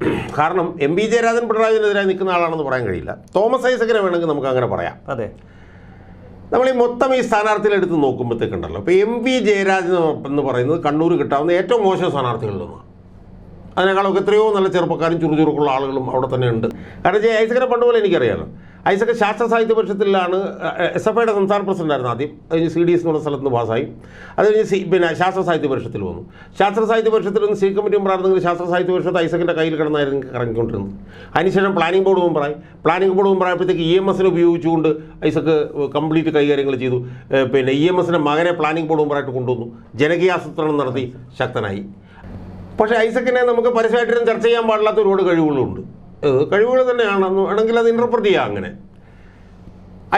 കാരണം M B Jayarajan പിണറായിനെതിരായി നിൽക്കുന്ന ആളാണെന്ന് പറയാൻ കഴിയില്ല. തോമസ് ഐസക്കിനെ വേണമെങ്കിൽ നമുക്ക് അങ്ങനെ പറയാം. അതെ. നമ്മൾ ഈ മൊത്തം ഈ സ്ഥാനാർത്ഥികളെടുത്ത് നോക്കുമ്പോഴത്തേക്കുണ്ടല്ലോ ഇപ്പോൾ എം വി ജയരാജൻ എന്ന് പറയുന്നത് കണ്ണൂർ കിട്ടാവുന്ന ഏറ്റവും മോശം സ്ഥാനാർത്ഥികളിൽ ഒന്നാണ് അതിനേക്കാളൊക്കെ എത്രയോ നല്ല ചെറുപ്പക്കാരും ചുറുചുറുക്കുള്ള ആളുകളും അവിടെ തന്നെ ഉണ്ട്. കാരണം ജയ ഐസക്കിനെ പണ്ട് പോലെ എനിക്കറിയാലോ. ഐസക്ക് ശാസ്ത്ര സാഹിത്യ പരിഷത്തിലാണ് എസ് എഫ് ഐയുടെ സംസ്ഥാന പ്രസിഡന്റ് ആയിരുന്നു ആദ്യം. അത് കഴിഞ്ഞ് സി ഡി എസ് എന്നുള്ള സ്ഥലത്ത് നിന്ന് പാസ്സായി. അത് കഴിഞ്ഞ് സി പിന്നെ ശാസ്ത്ര സാഹിത്യ പരിഷത്തിൽ വന്നു. ശാസ്ത്ര സാഹിത്യ പരിഷത്തിൽ നിന്ന് സി കമ്മിറ്റി മെമ്പറായിരുന്നെങ്കിൽ ശാസ്ത്ര സാഹിത്യ പരിഷത്ത് ഐസക്കിന്റെ കയ്യിൽ കിടന്നായിരുന്നു ഇറങ്ങിക്കൊണ്ടിരുന്നത്. അതിനുശേഷം പ്ലാനിംഗ് ബോർഡ് മെമ്പറായി പ്ലാനിംഗ് ബോർഡ് മെമ്പറായപ്പോഴത്തേക്ക് ഇ എം എസിനെ ഉപയോഗിച്ചുകൊണ്ട് ഐസക്ക് കംപ്ലീറ്റ് കൈകാര്യങ്ങൾ ചെയ്തു. പിന്നെ ഇ എം എസിന്റെ മകനെ പ്ലാനിംഗ് ബോർഡ് മെമ്പറായിട്ട് കൊണ്ടുവന്നു. ജനകീയാസൂത്രണം നടത്തി ശക്തനായി. പക്ഷേ ഐസക്കിനെ നമുക്ക് പരസ്യമായിട്ടൊന്നും ചർച്ച ചെയ്യാൻ പാടില്ലാത്ത ഒരുപാട് കഴിവുകളുണ്ട്. കഴിവുകൾ തന്നെയാണെന്ന് വേണമെങ്കിൽ അത് ഇന്റർപ്രറ്റ് ചെയ്യാം അങ്ങനെ.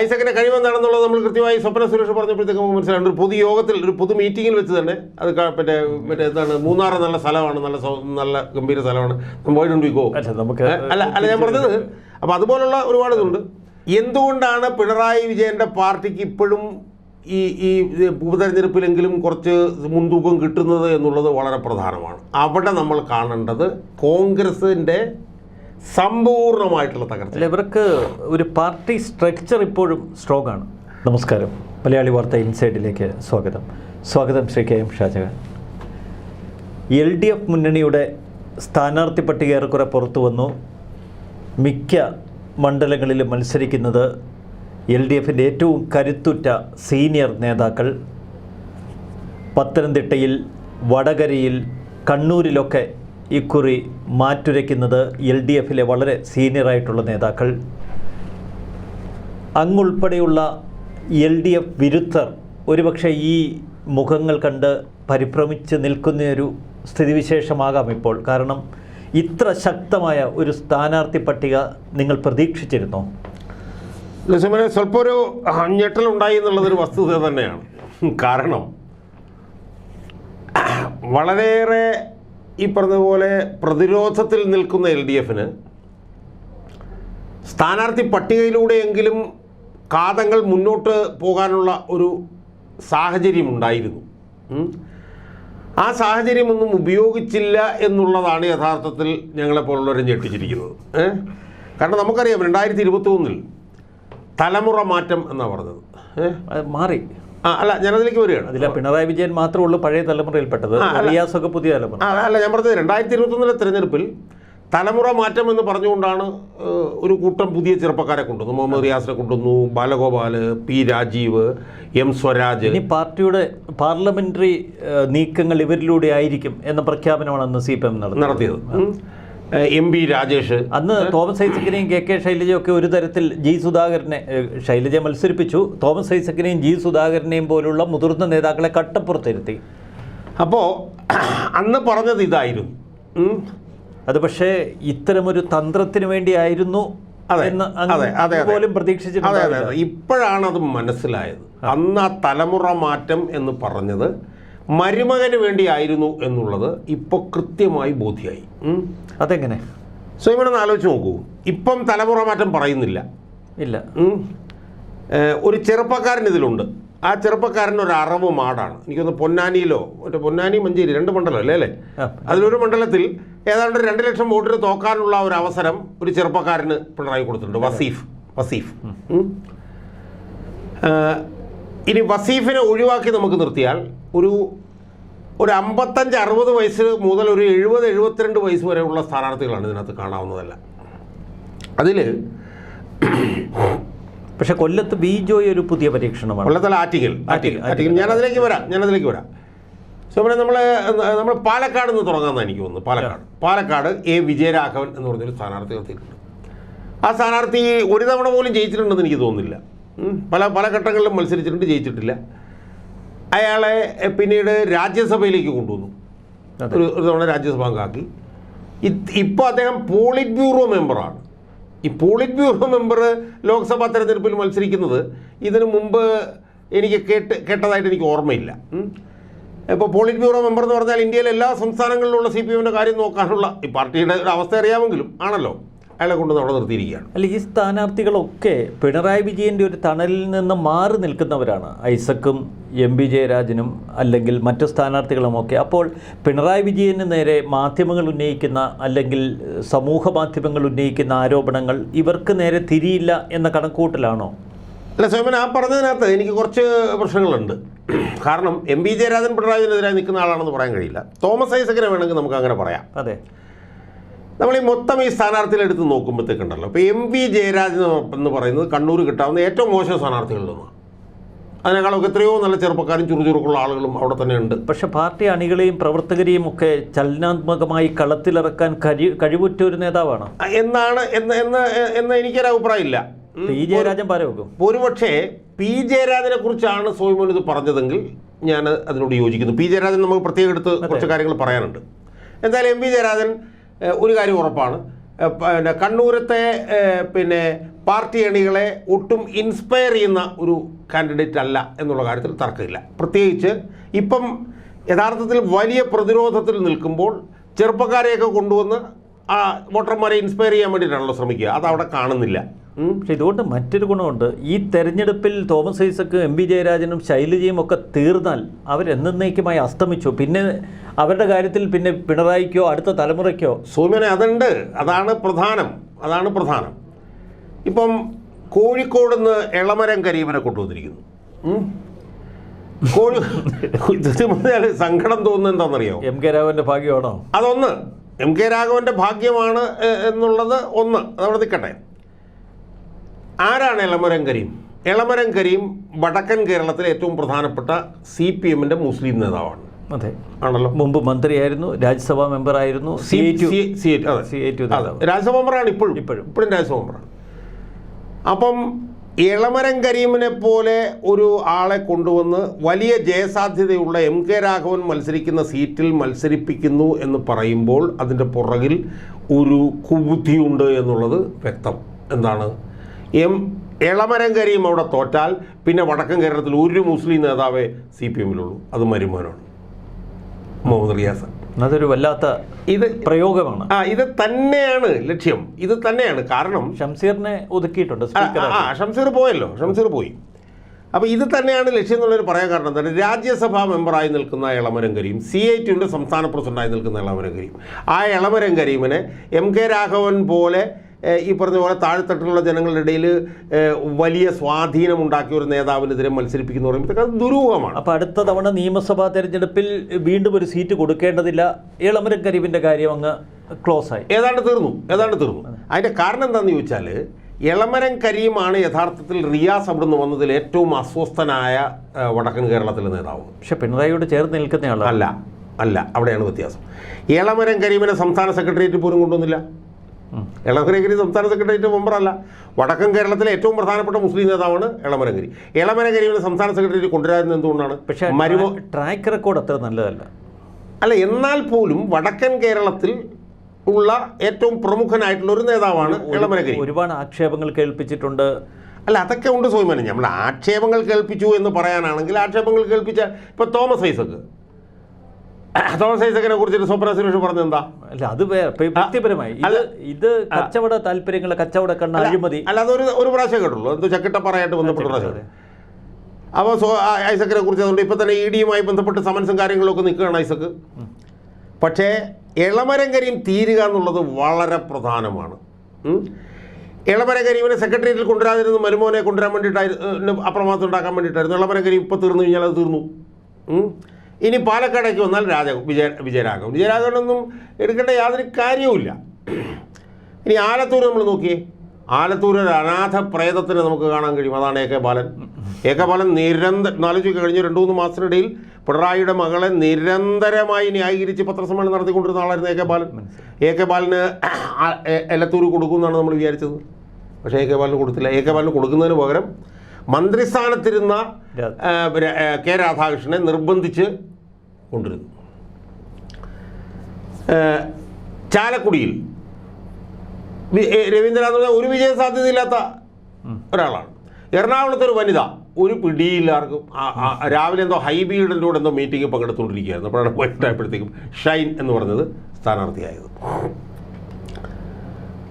ഐസക്കിന്റെ കഴിവെന്താണെന്നുള്ളത് നമ്മൾ കൃത്യമായി സ്വപ്ന സുരേഷ് പറഞ്ഞപ്പോഴത്തേക്ക് നമുക്ക് ഒരു പൊതു യോഗത്തിൽ ഒരു പൊതു മീറ്റിങ്ങിൽ വെച്ച് തന്നെ അത് മറ്റേ മറ്റേ എന്താണ് മൂന്നാറ് നല്ല സ്ഥലമാണ് നല്ല നല്ല ഗംഭീര സ്ഥലമാണ്. പോയിട്ടുണ്ട് ഗോ അല്ല നമുക്ക് അല്ല അല്ല ഞാൻ പറഞ്ഞത് അപ്പോൾ അതുപോലുള്ള ഒരുപാട് ഇതുണ്ട്. എന്തുകൊണ്ടാണ് പിണറായി വിജയന്റെ പാർട്ടിക്ക് ഇപ്പോഴും ഈ ഈ ഉപതെരഞ്ഞെടുപ്പിലെങ്കിലും കുറച്ച് മുൻതൂക്കം കിട്ടുന്നത് എന്നുള്ളത് വളരെ പ്രധാനമാണ്. അവിടെ നമ്മൾ കാണേണ്ടത് കോൺഗ്രസിന്റെ സമ്പൂർണമായിട്ടുള്ള തകർച്ച. അല്ല ഇവർക്ക് ഒരു പാർട്ടി സ്ട്രക്ചർ ഇപ്പോഴും സ്ട്രോങ് ആണ്. നമസ്കാരം. മലയാളി വാർത്ത ഇൻസൈഡിലേക്ക് സ്വാഗതം. സ്വാഗതം Shri K M Shajahan. L D F മുന്നണിയുടെ സ്ഥാനാർത്ഥി പട്ടിക ഏറെക്കുറെ പുറത്തു വന്നു. മിക്ക മണ്ഡലങ്ങളിലും മത്സരിക്കുന്നത് എൽ ഡി എഫിന്റെ ഏറ്റവും കരുത്തുറ്റ സീനിയർ നേതാക്കൾ. പത്തനംതിട്ടയിൽ വടകരയിൽ കണ്ണൂരിലൊക്കെ ഇക്കുറി മാറ്റുരയ്ക്കുന്നത് എൽ ഡി എഫിലെ വളരെ സീനിയറായിട്ടുള്ള നേതാക്കൾ. അങ്ങുൾപ്പെടെയുള്ള എൽ ഡി എഫ് വിരുദ്ധർ ഒരുപക്ഷെ ഈ മുഖങ്ങൾ കണ്ട് പരിഭ്രമിച്ച് നിൽക്കുന്നൊരു സ്ഥിതിവിശേഷമാകാം ഇപ്പോൾ. കാരണം ഇത്ര ശക്തമായ ഒരു സ്ഥാനാർത്ഥി പട്ടിക നിങ്ങൾ പ്രതീക്ഷിച്ചിരുന്നോ? ലക്ഷ്മണെ ഒരു ഞെട്ടലുണ്ടായി എന്നുള്ളതൊരു വസ്തുത തന്നെയാണ്. കാരണം വളരെയേറെ ഈ പറഞ്ഞതുപോലെ പ്രതിരോധത്തിൽ നിൽക്കുന്ന എൽ ഡി എഫിന് സ്ഥാനാർത്ഥി പട്ടികയിലൂടെയെങ്കിലും കാതങ്ങൾ മുന്നോട്ട് പോകാനുള്ള ഒരു സാഹചര്യം ഉണ്ടായിരുന്നു ഉം. ആ സാഹചര്യമൊന്നും ഉപയോഗിച്ചില്ല എന്നുള്ളതാണ് യഥാർത്ഥത്തിൽ ഞങ്ങളെപ്പോലുള്ളവരെ ഞെട്ടിച്ചിരിക്കുന്നത്? കാരണം നമുക്കറിയാം രണ്ടായിരത്തി ഇരുപത്തി ഒന്നിൽ തലമുറ മാറ്റം എന്നാണ് പറഞ്ഞത്? മാറി അല്ല ഞാനതിലേക്ക് വരികയാണ്. അതില്ല പിണറായി വിജയൻ മാത്രമേ ഉള്ളൂ പഴയ തലമുറയിൽപ്പെട്ടത്. റിയാസൊക്കെ പുതിയ തലമുറ. ആ, അല്ല ഞാൻ പറഞ്ഞത് രണ്ടായിരത്തി ഇരുപത്തൊന്നിലെ തെരഞ്ഞെടുപ്പിൽ തലമുറ മാറ്റം എന്ന് പറഞ്ഞുകൊണ്ടാണ് ഒരു കൂട്ടം പുതിയ ചെറുപ്പക്കാരെ കൊണ്ടുവന്നു മുഹമ്മദ് റിയാസിനെ കൊണ്ടുവന്നു ബാലഗോപാൽ പി രാജീവ് എം സ്വരാജ്. ഇനി പാർട്ടിയുടെ പാർലമെന്ററി നീക്കങ്ങൾ ഇവരിലൂടെ ആയിരിക്കും എന്ന പ്രഖ്യാപനമാണ് അന്ന് സി പി എം നടത്തിയത്. M P Rajesh. അന്ന് തോമസ് ഐസക്കിനെയും കെ കെ ശൈലജയും ഒക്കെ ഒരു തരത്തിൽ ജി സുധാകരനെ ശൈലജയെ ശൈലജ മത്സരിപ്പിച്ചു. തോമസ് ഐസക്കിനെയും ജി സുധാകരനെയും പോലുള്ള മുതിർന്ന നേതാക്കളെ കട്ടപ്പുറത്തിരുത്തി. അപ്പോൾ അന്ന് പറഞ്ഞത് ഇതായിരുന്നു. അത് പക്ഷേ ഇത്തരമൊരു തന്ത്രത്തിന് വേണ്ടിയായിരുന്നു പോലും അതെ അതെ ഇപ്പോഴാണ് അത് മനസ്സിലായത്. അന്ന് ആ തലമുറ മാറ്റം എന്ന് പറഞ്ഞത് മരുമകന് വേണ്ടിയായിരുന്നു എന്നുള്ളത് ഇപ്പോൾ കൃത്യമായി ബോധ്യമായി. അതെങ്ങനെ? സോ ഒന്ന് ആലോചിച്ച് നോക്കൂ. ഇപ്പം തലമുറ മാറ്റം പറയുന്നില്ല. ഇല്ല. ഒരു ചെറുപ്പക്കാരൻ ഇതിലുണ്ട്. ആ ചെറുപ്പക്കാരൻ ഒരു അറവ് മാടാണ്. എനിക്കൊന്ന് പൊന്നാനിയിലോ മറ്റേ പൊന്നാനി മഞ്ചേരി രണ്ട് മണ്ഡലം അല്ലേ അല്ലേ. അതിലൊരു മണ്ഡലത്തിൽ ഏതാണ്ട് രണ്ട് ലക്ഷം വോട്ടിന് തോക്കാനുള്ള ഒരു അവസരം ഒരു ചെറുപ്പക്കാരന് പിണറായി കൊടുത്തിട്ടുണ്ട്. വസീഫ്. വസീഫ്. ഇനി വസീഫിനെ ഒഴിവാക്കി നമുക്ക് നിർത്തിയാൽ ഒരു ഒരു അമ്പത്തഞ്ച് അറുപത് വയസ്സ് മുതൽ ഒരു എഴുപത് എഴുപത്തിരണ്ട് വയസ്സ് വരെയുള്ള സ്ഥാനാർത്ഥികളാണ് ഇതിനകത്ത് കാണാവുന്നതല്ല. അതിൽ പക്ഷെ കൊല്ലത്ത് ബി ജോയ് ഒരു പുതിയ പരീക്ഷണമാണ്. കൊല്ലത്തല ആറ്റിക്കൽ ആറ്റിക്കൽ ആറ്റിക്കൽ ഞാനതിലേക്ക് ഞാൻ അതിലേക്ക് വരാം ഞാൻ അതിലേക്ക് വരാം. സോ നമ്മൾ നമ്മൾ പാലക്കാട് നിന്ന് തുടങ്ങാമെന്ന് എനിക്ക് തോന്നുന്നു പാലക്കാട്. പാലക്കാട് എ വിജയരാഘവൻ എന്ന് പറഞ്ഞൊരു സ്ഥാനാർത്ഥി നിർത്തിയിട്ടുണ്ട്. ആ സ്ഥാനാർത്ഥി ഒരു തവണ പോലും ജയിച്ചിട്ടുണ്ടെന്ന് എനിക്ക് തോന്നുന്നില്ല. പല പല ഘട്ടങ്ങളിലും മത്സരിച്ചിട്ടുണ്ട് ജയിച്ചിട്ടില്ല. അയാളെ പിന്നീട് രാജ്യസഭയിലേക്ക് കൊണ്ടുവന്നു. ഒരു ഒരു തവണ രാജ്യസഭ അംഗമാക്കി. ഇപ്പോൾ അദ്ദേഹം പോളിറ്റ് ബ്യൂറോ മെമ്പറാണ്. ഈ പോളിറ്റ് ബ്യൂറോ മെമ്പർ ലോക്സഭാ തെരഞ്ഞെടുപ്പിൽ മത്സരിക്കുന്നത് ഇതിനു മുമ്പ് എനിക്ക് കേട്ട് കേട്ടതായിട്ട് എനിക്ക് ഓർമ്മയില്ല. ഇപ്പോൾ പോളിറ്റ് ബ്യൂറോ മെമ്പർ എന്ന് പറഞ്ഞാൽ ഇന്ത്യയിലെ എല്ലാ സംസ്ഥാനങ്ങളിലുള്ള സി പി എമ്മിന്റെ കാര്യം നോക്കാനുള്ള ഈ പാർട്ടിയുടെ ഒരു അവസ്ഥ അറിയാമെങ്കിലും ആണല്ലോ. അയാളെ കൊണ്ടുവന്ന് അവിടെ നിർത്തിയിരിക്കുകയാണ്. അല്ല ഈ സ്ഥാനാർത്ഥികളൊക്കെ പിണറായി വിജയന്റെ ഒരു തണലിൽ നിന്ന് മാറി നിൽക്കുന്നവരാണ്. ഐസക്കും എം ബി ജയരാജനും അല്ലെങ്കിൽ മറ്റു സ്ഥാനാർത്ഥികളുമൊക്കെ. അപ്പോൾ പിണറായി വിജയന് നേരെ മാധ്യമങ്ങൾ ഉന്നയിക്കുന്ന അല്ലെങ്കിൽ സമൂഹ മാധ്യമങ്ങൾ ഉന്നയിക്കുന്ന ആരോപണങ്ങൾ ഇവർക്ക് നേരെ തിരിയില്ല എന്ന കണക്കൂട്ടലാണോ അല്ല സോമൻ ആ പറഞ്ഞതിനകത്ത് എനിക്ക് കുറച്ച് പ്രശ്നങ്ങളുണ്ട്. കാരണം എം ബി ജയരാജൻ പിണറായിനെതിരായി നിൽക്കുന്ന ആളാണെന്ന് പറയാൻ കഴിയില്ല. തോമസ് ഐസക്കിനെ വേണമെങ്കിൽ നമുക്ക് അങ്ങനെ പറയാം. അതെ. നമ്മൾ ഈ മൊത്തം ഈ സ്ഥാനാർത്ഥികളെടുത്ത് നോക്കുമ്പോഴത്തേക്കുണ്ടല്ലോ ഇപ്പോൾ എം വി ജയരാജൻ എന്ന് പറയുന്നത് കണ്ണൂർ കിട്ടാവുന്ന ഏറ്റവും മോശം സ്ഥാനാർത്ഥികളിലൊന്നാണ് അതിനേക്കാളൊക്കെ എത്രയോ നല്ല ചെറുപ്പക്കാരും ചുറുചുറുക്കുള്ള ആളുകളും അവിടെ തന്നെ ഉണ്ട്. പക്ഷേ പാർട്ടി അണികളെയും പ്രവർത്തകരെയും ഒക്കെ ചലനാത്മകമായി കളത്തിലിറക്കാൻ കഴി കഴിവുറ്റ ഒരു നേതാവാണ് എന്നാണ് എന്ന് എന്ന് എന്ന് എനിക്കൊരു അഭിപ്രായമില്ല. പി ജയരാജൻ പറയും ഒരുപക്ഷേ പി ജയരാജനെ കുറിച്ചാണ് സോയിമോൻ ഇത് പറഞ്ഞതെങ്കിൽ ഞാൻ അതിനോട് യോജിക്കുന്നു. പി ജയരാജൻ നമുക്ക് പ്രത്യേകം എടുത്ത് കുറച്ച് കാര്യങ്ങൾ പറയാനുണ്ട്. എന്തായാലും എം പി ജയരാജൻ ഒരു കാര്യം ഉറപ്പാണ്. പിന്നെ കണ്ണൂരത്തെ പിന്നെ പാർട്ടി അണികളെ ഒട്ടും ഇൻസ്പയർ ചെയ്യുന്ന ഒരു കാൻഡിഡേറ്റ് അല്ല എന്നുള്ള കാര്യത്തിൽ തർക്കമില്ല. പ്രത്യേകിച്ച് ഇപ്പം യഥാർത്ഥത്തിൽ വലിയ പ്രതിരോധത്തിൽ നിൽക്കുമ്പോൾ ചെറുപ്പക്കാരെയൊക്കെ കൊണ്ടുവന്ന് ആ വോട്ടർമാരെ ഇൻസ്പയർ ചെയ്യാൻ വേണ്ടിയിട്ടാണല്ലോ ശ്രമിക്കുക. അത് അവിടെ കാണുന്നില്ല. പക്ഷെ ഇതുകൊണ്ട് മറ്റൊരു ഗുണമുണ്ട്. ഈ തെരഞ്ഞെടുപ്പിൽ തോമസ് ഐസക്ക് എം ബി ജയരാജനും ശൈലജയും ഒക്കെ തീർന്നാൽ അവരെന്നേക്കുമായി അസ്തമിച്ചു. പിന്നെ അവരുടെ കാര്യത്തിൽ പിന്നെ പിണറായിക്കോ അടുത്ത തലമുറയ്ക്കോ? സൗമ്യനെ അതുണ്ട്. അതാണ് പ്രധാനം. അതാണ് പ്രധാനം. ഇപ്പം കോഴിക്കോട് നിന്ന് എളമരം കരീമനെ കൊണ്ടുവന്നിരിക്കുന്നു. കോഴി സങ്കടം തോന്നുന്നത് എന്താണെന്നറിയോ? എം കെ രാഘവന്റെ ഭാഗ്യമാണോ? അതൊന്ന്. എം കെ രാഘവന്റെ ഭാഗ്യമാണ് എന്നുള്ളത് ഒന്ന്. അതവിടെ നിൽക്കട്ടെ. ആരാണ് എളമരം കരീം? എളമരം കരീം വടക്കൻ കേരളത്തിലെ ഏറ്റവും പ്രധാനപ്പെട്ട സി പി എമ്മിന്റെ മുസ്ലിം നേതാവാണ്. അതെ. ആണല്ലോ? മുമ്പ് മന്ത്രിയായിരുന്നു രാജ്യസഭാ മെമ്പർ ആയിരുന്നു സി അതെ. മെമ്പറാണ് ഇപ്പോഴും. ഇപ്പോഴും. ഇപ്പോഴും രാജ്യസഭാ മെമ്പറാണ്. അപ്പം എളമരം കരീമിനെ പോലെ ഒരു ആളെ കൊണ്ടുവന്ന് വലിയ ജയസാധ്യതയുള്ള എം കെ രാഘവൻ മത്സരിക്കുന്ന സീറ്റിൽ മത്സരിപ്പിക്കുന്നു എന്ന് പറയുമ്പോൾ അതിന്റെ പുറകിൽ ഒരു കുബുദ്ധിയുണ്ട് എന്നുള്ളത് വ്യക്തം. എന്താണ്? എം ഇളമരം കരയും അവിടെ തോറ്റാൽ പിന്നെ വടക്കൻ കേരളത്തിൽ ഒരു മുസ്ലിം നേതാവേ സി പി എമ്മിലുള്ളൂ. അത് മരുമോനാണ്. മുഹമ്മദ് റിയാസ്. അതൊരു വല്ലാത്ത ഇത് പ്രയോഗമാണ്. ആ ഇത് തന്നെയാണ് ലക്ഷ്യം. ഇത് തന്നെയാണ് കാരണം ഷംസീറിനെ ഒതുക്കിയിട്ടുണ്ട് ആ, ഷംസീർ പോയല്ലോ ഷംസീർ പോയി. അപ്പോൾ ഇത് തന്നെയാണ് ലക്ഷ്യം എന്നുള്ളൊരു പറയാൻ കാരണം എന്താണ്? രാജ്യസഭാ മെമ്പറായി നിൽക്കുന്ന ഇളമരം കരീം സി ഐ ടിയുടെ സംസ്ഥാന പ്രസിഡന്റായി നിൽക്കുന്ന ഇളമരം കരീം ആ ഇളമരം കരീമിനെ എം കെ രാഘവൻ പോലെ ഈ പറഞ്ഞ പോലെ താഴെത്തട്ടിലുള്ള ജനങ്ങളുടെ ഇടയിൽ വലിയ സ്വാധീനം ഉണ്ടാക്കിയ ഒരു നേതാവിനെതിരെ മത്സരിപ്പിക്കുന്നു പറയുമ്പോഴത്തേക്ക് അത് ദുരൂഹമാണ്. അപ്പോൾ അടുത്ത തവണ നിയമസഭാ തെരഞ്ഞെടുപ്പിൽ വീണ്ടും ഒരു സീറ്റ് കൊടുക്കേണ്ടതില്ല. ഇളമരം കരീബിന്റെ കാര്യം അങ്ങ് ക്ലോസ് ആയി. ഏതാണ്ട് തീർന്നു ഏതാണ്ട് തീർന്നു. അതിന്റെ കാരണം എന്താണെന്ന് ചോദിച്ചാൽ ഇളമരം കരീമാണ് യഥാർത്ഥത്തിൽ റിയാസ് അവിടുന്ന് വന്നതിൽ ഏറ്റവും അസ്വസ്ഥനായ വടക്കൻ കേരളത്തിലെ നേതാവ്. പക്ഷെ പിണറായിയോട് ചേർന്ന് നിൽക്കുന്നയാളാണ് അല്ല അല്ല അവിടെയാണ് വ്യത്യാസം. ഇളമരം കരീമിനെ സംസ്ഥാന സെക്രട്ടേറിയറ്റ് പോലും കൊണ്ടുവന്നില്ല. കരീം സംസ്ഥാന സെക്രട്ടേറിയറ്റ് മെമ്പറല്ല. വടക്കൻ കേരളത്തിലെ ഏറ്റവും പ്രധാനപ്പെട്ട മുസ്ലിം നേതാവാണ് എളമനഗിരി. കരീമിനെ സംസ്ഥാന സെക്രട്ടേറിയറ്റ് കൊണ്ടുവരാതിരുന്നത് എന്തുകൊണ്ടാണ്? പക്ഷേ മരുമോ ട്രാക്ക് റെക്കോർഡ് അത്ര നല്ലതല്ല. അല്ല എന്നാൽ പോലും വടക്കൻ കേരളത്തിൽ ഉള്ള ഏറ്റവും പ്രമുഖനായിട്ടുള്ള ഒരു നേതാവാണ് എളമനഗിരി. ഒരുപാട് ആക്ഷേപങ്ങൾ കേൾപ്പിച്ചിട്ടുണ്ട്. അല്ല അതൊക്കെ ഉണ്ട് സോയ്മാനം. നമ്മൾ ആക്ഷേപങ്ങൾ കേൾപ്പിച്ചു എന്ന് പറയാനാണെങ്കിൽ ആക്ഷേപങ്ങൾ കേൾപ്പിച്ച ഇപ്പോൾ തോമസ് ഐസക്ക് തോമസ് ഐസക്കിനെ കുറിച്ചിട്ട് സ്വപ്ന സുരേഷ് പറഞ്ഞെന്താ? അല്ല അത് ഇപ്പൊ വ്യക്തിപരമായി. ഇത്. ഇത് കച്ചവട താല്പര്യങ്ങൾ കച്ചവട കണ്ണ അഴിമതി. അല്ല അതൊരു ഒരു പ്രാവശ്യം കേട്ടുള്ളൂ. എന്തോ ചക്കിട്ടപ്പറയായിട്ട് ബന്ധപ്പെട്ട പ്രാവശ്യം അപ്പോൾ സോ ഐസക്കിനെ കുറിച്ച് അതുകൊണ്ട് ഇപ്പോൾ തന്നെ ഇ ഡിയുമായി ബന്ധപ്പെട്ട് സമൻസും കാര്യങ്ങളൊക്കെ നിൽക്കുകയാണ് ഐസക്ക്. പക്ഷേ ഇളമരങ്കരിയും കരീം തീരുക എന്നുള്ളത് വളരെ പ്രധാനമാണ്. ഉം. ഇളമരം കരീമിനെ സെക്രട്ടേറിയറ്റിൽ കൊണ്ടുവരാതിരുന്നു മരുമോനെ കൊണ്ടുവരാൻ വേണ്ടിയിട്ടായിരുന്നു അപ്രമാദം ഉണ്ടാക്കാൻ വേണ്ടിയിട്ടായിരുന്നു. ഇളമരങ്കരി ഇപ്പൊ ഇപ്പോൾ തീർന്നു കഴിഞ്ഞാൽ അത് തീർന്നു. ഇനി പാലക്കാടേക്ക് വന്നാൽ രാജ വിജയ വിജയരാഘവൻ. വിജയരാഘവനൊന്നും എടുക്കേണ്ട യാതൊരു കാര്യവുമില്ല. ഇനി ആലത്തൂർ നമ്മൾ നോക്കിയേ. ആലത്തൂർ ഒരു അനാഥ പ്രേതത്തിന് നമുക്ക് കാണാൻ കഴിയും. അതാണ് A K Balan. A K Balan നിരന്തരം നാലോചിക്ക് കഴിഞ്ഞ രണ്ട് മൂന്ന് മാസത്തിനിടയിൽ പിണറായിയുടെ മകളെ നിരന്തരമായി ന്യായീകരിച്ച് പത്രസമ്മേളനം നടത്തിക്കൊണ്ടിരുന്ന ആളായിരുന്നു A K Balan. A K ബാലന് എലത്തൂർ കൊടുക്കുമെന്നാണ് നമ്മൾ വിചാരിച്ചത്. പക്ഷേ എ കെ ബാലന് കൊടുത്തില്ല. എ കെ ബാലന് കൊടുക്കുന്നതിന് പകരം മന്ത്രിസ്ഥാനത്തിരുന്ന കെ രാധാകൃഷ്ണനെ നിർബന്ധിച്ച് കൊണ്ടിരുന്നു ചാലക്കുടിയിൽ രവീന്ദ്രനാഥ് പറഞ്ഞാൽ ഒരു വിജയ സാധ്യതയില്ലാത്ത ഒരാളാണ്. എറണാകുളത്തെ ഒരു വനിത ഒരു പിടിയില്ലാർക്കും രാവിലെ എന്തോ ഹൈബീഡിന്റെ കൂടെ എന്തോ മീറ്റിംഗ് പങ്കെടുത്തുകൊണ്ടിരിക്കുകയായിരുന്നു. അപ്പോഴാണ് വൈകിട്ടായപ്പോഴത്തേക്കും ഷൈൻ എന്ന് പറഞ്ഞത് സ്ഥാനാർത്ഥിയായത്.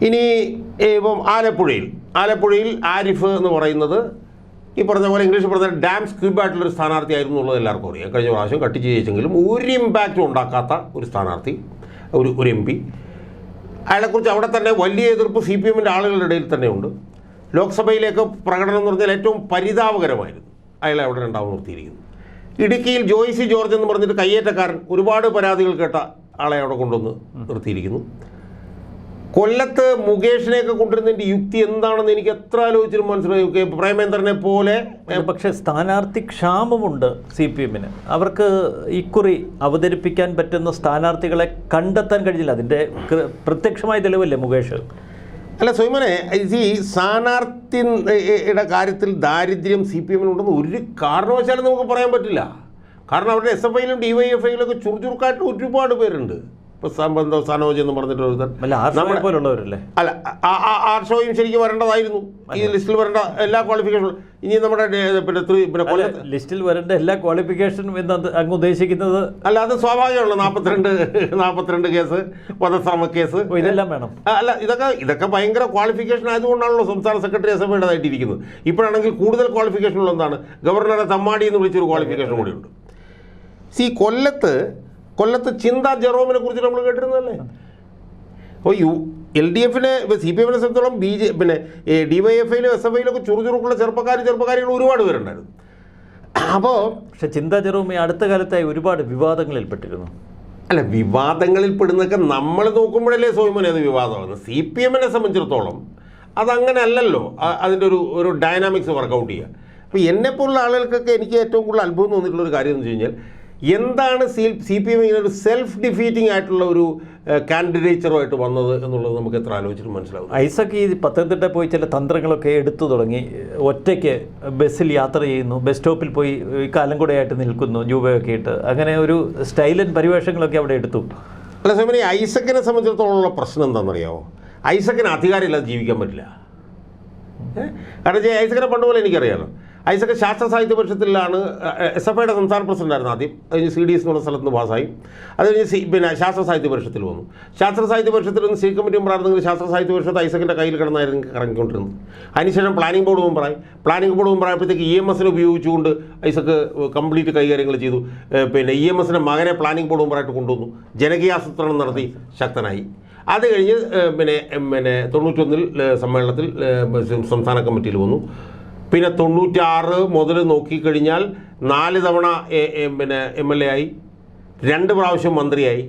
ഇനി ഇപ്പം ആലപ്പുഴയിൽ ആലപ്പുഴയിൽ ആരിഫ് എന്ന് പറയുന്നത് ഈ പറഞ്ഞ പോലെ ഇംഗ്ലീഷ് പറഞ്ഞ ഡാം സ്ക്യൂബ് ആയിട്ടുള്ളൊരു സ്ഥാനാർത്ഥിയായിരുന്നു എന്നുള്ളത് എല്ലാവർക്കും അറിയാം. കഴിഞ്ഞ പ്രാവശ്യം കട്ടിച്ച് ജയിച്ചെങ്കിലും ഒരു ഇമ്പാക്റ്റും ഉണ്ടാക്കാത്ത ഒരു സ്ഥാനാർത്ഥി ഒരു ഒരു എം പി അയാളെക്കുറിച്ച് അവിടെ തന്നെ വലിയ എതിർപ്പ് സി പി എമ്മിന്റെ ആളുകളുടെ ഇടയിൽ തന്നെയുണ്ട് ലോക്സഭയിലേക്ക് പ്രകടനം എന്ന് പറഞ്ഞാൽ ഏറ്റവും പരിതാപകരമായിരുന്നു അയാളെ അവിടെ രണ്ടാമത് നിർത്തിയിരിക്കുന്നു ഇടുക്കിയിൽ ജോയ്സി ജോർജ് എന്ന് പറഞ്ഞിട്ട് കയ്യേറ്റക്കാരൻ ഒരുപാട് പരാതികൾ കേട്ട ആളെ അവിടെ കൊണ്ടുവന്ന് നിർത്തിയിരിക്കുന്നു. കൊല്ലത്ത് മുകേഷിനെയൊക്കെ കൊണ്ടുവരുന്നതിന്റെ യുക്തി എന്താണെന്ന് എനിക്ക് എത്ര ആലോചിച്ചിട്ടും മനസ്സിലായി. പ്രേമേന്ദ്രനെ പോലെ പക്ഷെ സ്ഥാനാർത്ഥി ക്ഷാമമുണ്ട് സി പി എമ്മിന്. അവർക്ക് ഇക്കുറി അവതരിപ്പിക്കാൻ പറ്റുന്ന സ്ഥാനാർത്ഥികളെ കണ്ടെത്താൻ കഴിഞ്ഞില്ല. അതിന്റെ പ്രത്യക്ഷമായ തെളിവല്ലേ മുകേഷ്? അല്ല സ്വയമനെ ഈ സ്ഥാനാർത്ഥിയുടെ കാര്യത്തിൽ ദാരിദ്ര്യം സി പി എമ്മിനുണ്ടെന്ന് ഒരു കാരണവശാലും നമുക്ക് പറയാൻ പറ്റില്ല. കാരണം അവരുടെ എസ് എഫ് ഐയിലും ഡി വൈ എഫ് ഐയിലൊക്കെ ചുറുചുറുക്കായിട്ട് ഒരുപാട് പേരുണ്ട്. സംബന്ധ സനോജ് എന്ന് പറഞ്ഞിട്ട് ഒരുത്തൻ. പോലുള്ളവരല്ലേ അല്ല ആർഷോയും ശരിക്കും വരേണ്ടതായിരുന്നു. ഈ ലിസ്റ്റിൽ വരേണ്ട എല്ലാ ക്വാളിഫിക്കേഷനും ഇനി നമ്മുടെ പിന്നെ ലിസ്റ്റിൽ വരേണ്ട എല്ലാ ക്വാളിഫിക്കേഷനും എന്ന് അങ്ങ് ഉദ്ദേശിക്കുന്നത്? അല്ല അത് സ്വാഭാവികമാണല്ലോ. നാൽപ്പത്തിരണ്ട് നാൽപ്പത്തിരണ്ട് കേസ് വധശ്രമ കേസ്. ഇതെല്ലാം വേണം. അല്ല ഇതൊക്കെ ഇതൊക്കെ ഭയങ്കര ക്വാളിഫിക്കേഷൻ ആയതുകൊണ്ടാണല്ലോ സംസ്ഥാന സെക്രട്ടറി അസംബ്ലിയുടേതായിട്ടിരിക്കുന്നത് ഇപ്പോഴാണെങ്കിൽ കൂടുതൽ ക്വാളിഫിക്കേഷൻ ഉള്ളതാണ് എന്താണ് ഗവർണറെ തമ്മാടി എന്ന് വിളിച്ചൊരു ക്വാളിഫിക്കേഷൻ കൂടിയുണ്ട്. സി കൊല്ലത്ത് കൊല്ലത്ത് ചിന്ത ജെറോമിനെ കുറിച്ച് നമ്മൾ കേട്ടിരുന്നല്ലേ അപ്പോൾ യു എൽ ഡി എഫിനെ ഇപ്പോൾ സി പി എമ്മിനെ സംബന്ധിച്ചോളം ബി ജെ പിന്നെ ഡി വൈ എഫ് ഐയിലും എസ് എഫ് ഐയിലൊക്കെ ചുറുചുറുക്കുള്ള ചെറുപ്പക്കാർ ചെറുപ്പക്കാരികൾ ഒരുപാട് പേരുണ്ടായിരുന്നു. അപ്പോൾ പക്ഷെ ചിന്താ ജെറോമി അടുത്ത കാലത്തായി ഒരുപാട് വിവാദങ്ങളിൽപ്പെട്ടിരുന്നു അല്ല വിവാദങ്ങളിൽ പെടുന്നൊക്കെ നമ്മൾ നോക്കുമ്പോഴല്ലേ സോയ്മനെ അത് വിവാദമാകുന്നത്? സി പി എമ്മിനെ സംബന്ധിച്ചിടത്തോളം അതങ്ങനെ അല്ലല്ലോ. അതിന്റെ ഒരു ഒരു ഡൈനാമിക്സ് വർക്കൗട്ട് ചെയ്യുക. അപ്പോൾ എന്നെപ്പോലുള്ള ആളുകൾക്കൊക്കെ എനിക്ക് ഏറ്റവും കൂടുതൽ അത്ഭുതം തോന്നിയിട്ടുള്ള ഒരു കാര്യം എന്ന് വെച്ച് കഴിഞ്ഞാൽ എന്താണ് സി സി പി എം ഇങ്ങനെ ഒരു സെൽഫ് ഡിഫീറ്റിംഗ് ആയിട്ടുള്ള ഒരു കാൻഡിഡേച്ചറുമായിട്ട് വന്നത് എന്നുള്ളത് നമുക്ക് എത്ര ആലോചിച്ചിട്ട് മനസ്സിലാവും. ഐസക് ഈ പത്തനംതിട്ട പോയി ചില തന്ത്രങ്ങളൊക്കെ എടുത്തു തുടങ്ങി. ഒറ്റയ്ക്ക് ബസ്സിൽ യാത്ര ചെയ്യുന്നു ബസ് സ്റ്റോപ്പിൽ പോയി ഈ കാലം കൂടെയായിട്ട് നിൽക്കുന്നു ജൂബയൊക്കെ ഇട്ട്. അങ്ങനെ ഒരു സ്റ്റൈലൻ പരിവേഷങ്ങളൊക്കെ അവിടെ എടുത്തു. അല്ല സമയം ഐസക്കിനെ സംബന്ധിച്ചിടത്തോളമുള്ള പ്രശ്നം എന്താണെന്നറിയാമോ ഐസക്കിന് അധികാരമില്ലാതെ ജീവിക്കാൻ പറ്റില്ല? കാരണം ഐസക്കിനെ പണ്ട് പോലെ എനിക്കറിയാലോ. ഐസക്ക് ശാസ്ത്ര സാഹിത്യ പരിഷത്തിലാണ് എസ് എഫ് ഐയുടെ സംസ്ഥാന പ്രസിഡന്റായിരുന്നു ആദ്യം. അത് കഴിഞ്ഞ് സി ഡി എസ് എന്നുള്ള സ്ഥലത്ത് നിന്ന് പാസ്സായി. അത് കഴിഞ്ഞ് സി പിന്നെ ശാസ്ത്ര സാഹിത്യ പരിഷത്തിൽ വന്നു. ശാസ്ത്ര സാഹിത്യ പരിഷത്തിൽ നിന്ന് സി കമ്മിറ്റി മെമ്പറായിരുന്നെങ്കിൽ ശാസ്ത്ര സാഹിത്യ പരിഷത്ത് ഐസക്കിന്റെ കയ്യിൽ കിടന്നായിരുന്നു ഇറങ്ങിക്കൊണ്ടിരുന്നത് അതിനുശേഷം പ്ലാനിംഗ് ബോർഡ് മെമ്പറായി പ്ലാനിംഗ് ബോർഡ് മെമ്പറായപ്പോഴത്തേക്ക് ഇ എം എസിനെ ഉപയോഗിച്ചുകൊണ്ട് ഐസക്ക് കംപ്ലീറ്റ് കൈകാര്യങ്ങൾ ചെയ്തു. പിന്നെ ഇ എം എസിന്റെ മകനെ പ്ലാനിംഗ് ബോർഡ് മെമ്പറായിട്ട് കൊണ്ടുവന്നു. ജനകീയാസൂത്രണം നടത്തി ശക്തനായി. അത് കഴിഞ്ഞ് പിന്നെ പിന്നെ തൊണ്ണൂറ്റൊന്നിൽ സമ്മേളനത്തിൽ സംസ്ഥാന കമ്മിറ്റിയിൽ വന്നു. പിന്നെ തൊണ്ണൂറ്റാറ് മുതൽ നോക്കിക്കഴിഞ്ഞാൽ നാല് തവണ പിന്നെ എം എൽ എ ആയി രണ്ട് പ്രാവശ്യം മന്ത്രിയായി.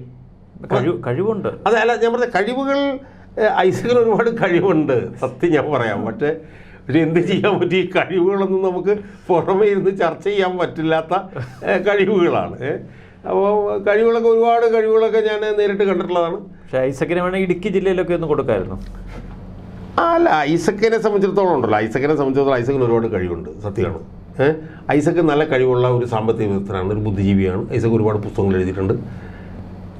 കഴിവ് കഴിവുണ്ട്. അതെ അല്ല ഞാൻ പറഞ്ഞ കഴിവുകൾ ഐസക്കിന് ഒരുപാട് കഴിവുണ്ട് സത്യം ഞാൻ പറയാം. പക്ഷേ പക്ഷെ എന്ത് ചെയ്യാൻ പറ്റും? ഈ കഴിവുകളൊന്നും നമുക്ക് പുറമേ ഇരുന്ന് ചർച്ച ചെയ്യാൻ പറ്റില്ലാത്ത കഴിവുകളാണ്. അപ്പോൾ കഴിവുകളൊക്കെ ഒരുപാട് കഴിവുകളൊക്കെ ഞാൻ നേരിട്ട് കണ്ടിട്ടുള്ളതാണ്. പക്ഷേ ഐസക്കിനെ വേണമെങ്കിൽ ഇടുക്കി ജില്ലയിലൊക്കെ ഒന്ന് കൊടുക്കായിരുന്നു. അല്ല ഐസക്കിനെ സംബന്ധിച്ചിടത്തോളം ഉണ്ടല്ലോ. ഐസക്കിനെ സംബന്ധിച്ചിടത്തോളം ഐസക്കിന് ഒരുപാട് കഴിവുണ്ട് സത്യമാണ്. ഏഹ് ഐസക്ക് നല്ല കഴിവുള്ള ഒരു സാമ്പത്തിക വിദഗ്ധനാണ് ഒരു ബുദ്ധിജീവിയാണ്. ഐസക്ക് ഒരുപാട് പുസ്തകങ്ങൾ എഴുതിയിട്ടുണ്ട്.